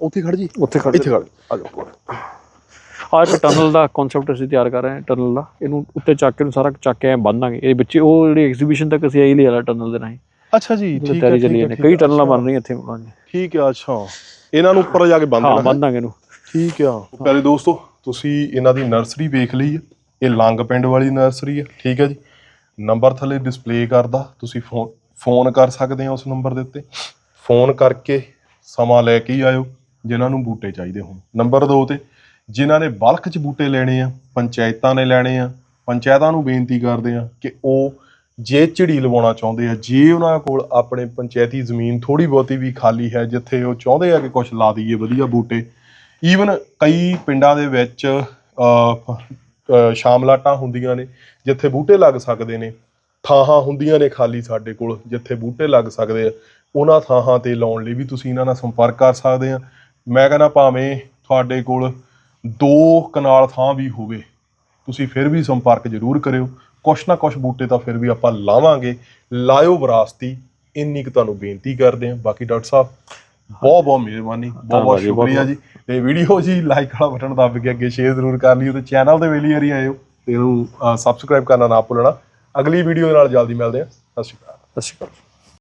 ਉੱਥੇ ਖੜ ਜੀ। ਉੱਥੇ ਖੜੇ ਇੱਥੇ ਖੜ ਆ ਜਾਓ। ਆ ਇੱਕ ਟਨਲ ਦਾ ਕਨਸੈਪਟ ਅਸੀਂ ਤਿਆਰ ਕਰ ਰਹੇ ਹਾਂ ਟਨਲ ਦਾ। ਇਹਨੂੰ ਉੱਤੇ ਚੱਕ ਕੇ ਨੂੰ ਸਾਰਾ ਚੱਕ ਕੇ ਬੰਨਾਂਗੇ ਇਹ ਵਿੱਚ ਉਹ ਜਿਹੜੀ ਐਗਜ਼ੀਬਿਸ਼ਨ ਤੱਕ ਅਸੀਂ ਆਈ ਲਈ ਵਾਲਾ ਟਨਲ ਦੇ ਰਾਹੀਂ। ਅੱਛਾ ਜੀ ਠੀਕ ਹੈ ਠੀਕ ਹੈ ਕਈ ਟਨਲਾਂ ਬਣ ਰਹੀਆਂ ਇੱਥੇ ਠੀਕ ਹੈ ਅੱਛਾ। ਇਹਨਾਂ ਨੂੰ ਉੱਪਰ ਜਾ ਕੇ ਬੰਦ ਹਾਂ ਬੰਨਾਂਗੇ ਇਹਨੂੰ। ਠੀਕ ਆ ਪਿਆਰੇ ਦੋਸਤੋ ਤੁਸੀਂ ਇਹਨਾਂ ਦੀ ਨਰਸਰੀ ਵੇਖ ਲਈ ਹੈ। ਇਹ ਲੰਗ ਪਿੰਡ ਵਾਲੀ ਨਰਸਰੀ ਹੈ, ਠੀਕ ਹੈ ਜੀ। ਨੰਬਰ ਥੱਲੇ ਡਿਸਪਲੇ ਕਰਦਾ, ਤੁਸੀਂ ਫੋਨ ਫੋਨ ਕਰ ਸਕਦੇ ਹੋ ਉਸ ਨੰਬਰ ਦੇ ਉੱਤੇ। ਫੋਨ ਕਰਕੇ ਸਮਾਂ ਲੈ ਕੇ ਹੀ ਆਇਓ, ਜਿਨ੍ਹਾਂ ਨੂੰ ਬੂਟੇ ਚਾਹੀਦੇ ਹੋਣ। ਨੰਬਰ 2 ਤੇ, ਜਿਨ੍ਹਾਂ ਨੇ ਬਲਕ 'ਚ ਬੂਟੇ ਲੈਣੇ ਆ, ਪੰਚਾਇਤਾਂ ਨੇ ਲੈਣੇ ਆ, ਪੰਚਾਇਤਾਂ ਨੂੰ ਬੇਨਤੀ ਕਰਦੇ ਆ ਕਿ ਉਹ ਜੇ ਝਿੜੀ ਲਵਾਉਣਾ ਚਾਹੁੰਦੇ ਆ, ਜੇ ਉਹਨਾਂ ਕੋਲ ਆਪਣੇ ਪੰਚਾਇਤੀ ਜ਼ਮੀਨ ਥੋੜੀ ਬਹੁਤੀ ਵੀ ਖਾਲੀ ਹੈ, ਜਿੱਥੇ ਉਹ ਚਾਹੁੰਦੇ ਆ ਕਿ ਕੁਝ ਲਾ ਦਈਏ ਵਧੀਆ ਬੂਟੇ ਈਵਨ ਕਈ ਪਿੰਡਾਂ ਦੇ ਵਿੱਚ ਸ਼ਾਮਲਾਟਾਂ ਹੁੰਦੀਆਂ ਨੇ, ਜਿੱਥੇ ਬੂਟੇ ਲੱਗ ਸਕਦੇ ਨੇ, ਥਾਹਾਂ ਹੁੰਦੀਆਂ ਨੇ ਖਾਲੀ ਸਾਡੇ ਕੋਲ, ਜਿੱਥੇ ਬੂਟੇ ਲੱਗ ਸਕਦੇ ਆ। ਉਹਨਾਂ ਥਾਹਾਂ ਤੇ ਲਾਉਣ ਲਈ ਵੀ ਤੁਸੀਂ ਇਹਨਾਂ ਨਾਲ ਸੰਪਰਕ ਕਰ ਸਕਦੇ ਆ। ਮੈਂ ਕਹਿੰਦਾ ਭਾਵੇਂ ਤੁਹਾਡੇ ਕੋਲ ਦੋ ਕਨਾਲ ਥਾਂ ਵੀ ਹੋਵੇ, ਤੁਸੀਂ ਫਿਰ ਵੀ ਸੰਪਰਕ ਜ਼ਰੂਰ ਕਰਿਓ। ਕੁਛ ਨਾ ਕੁਛ ਬੂਟੇ ਤਾਂ ਫਿਰ ਵੀ ਆਪਾਂ ਲਾਵਾਂਗੇ। ਲਾਇਓ ਵਿਰਾਸਤੀ, ਇੰਨੀ ਕੁ ਤੁਹਾਨੂੰ ਬੇਨਤੀ ਕਰਦੇ ਹਾਂ ਬਾਕੀ ਡਾਕਟਰ ਸਾਹਿਬ ਬਹੁਤ ਬਹੁਤ ਮਿਹਰਬਾਨੀ ਬਹੁਤ ਬਹੁਤ ਸ਼ੁਕਰੀਆ ਜੀ। ਤੇ ਵੀਡੀਓ ਜੀ ਲਾਈਕ ਵਾਲਾ ਬਟਨ ਦੱਬ ਕੇ ਅੱਗੇ ਸ਼ੇਅਰ ਜ਼ਰੂਰ ਕਰ ਲਿਓ ਤੇ ਚੈਨਲ ਤੇ ਵੇਲੀ ਵਾਰੀ ਆਇਓ ਤੇ ਇਹਨੂੰ ਸਬਸਕ੍ਰਾਈਬ ਕਰਨਾ ਨਾ ਭੁੱਲਣਾ। ਅਗਲੀ ਵੀਡੀਓ ਦੇ ਨਾਲ ਜਲਦੀ ਮਿਲਦੇ ਹਾਂ। ਸਤਿ ਸ਼੍ਰੀ ਅਕਾਲ। ਸਤਿ ਸ਼੍ਰੀ ਅਕਾਲ।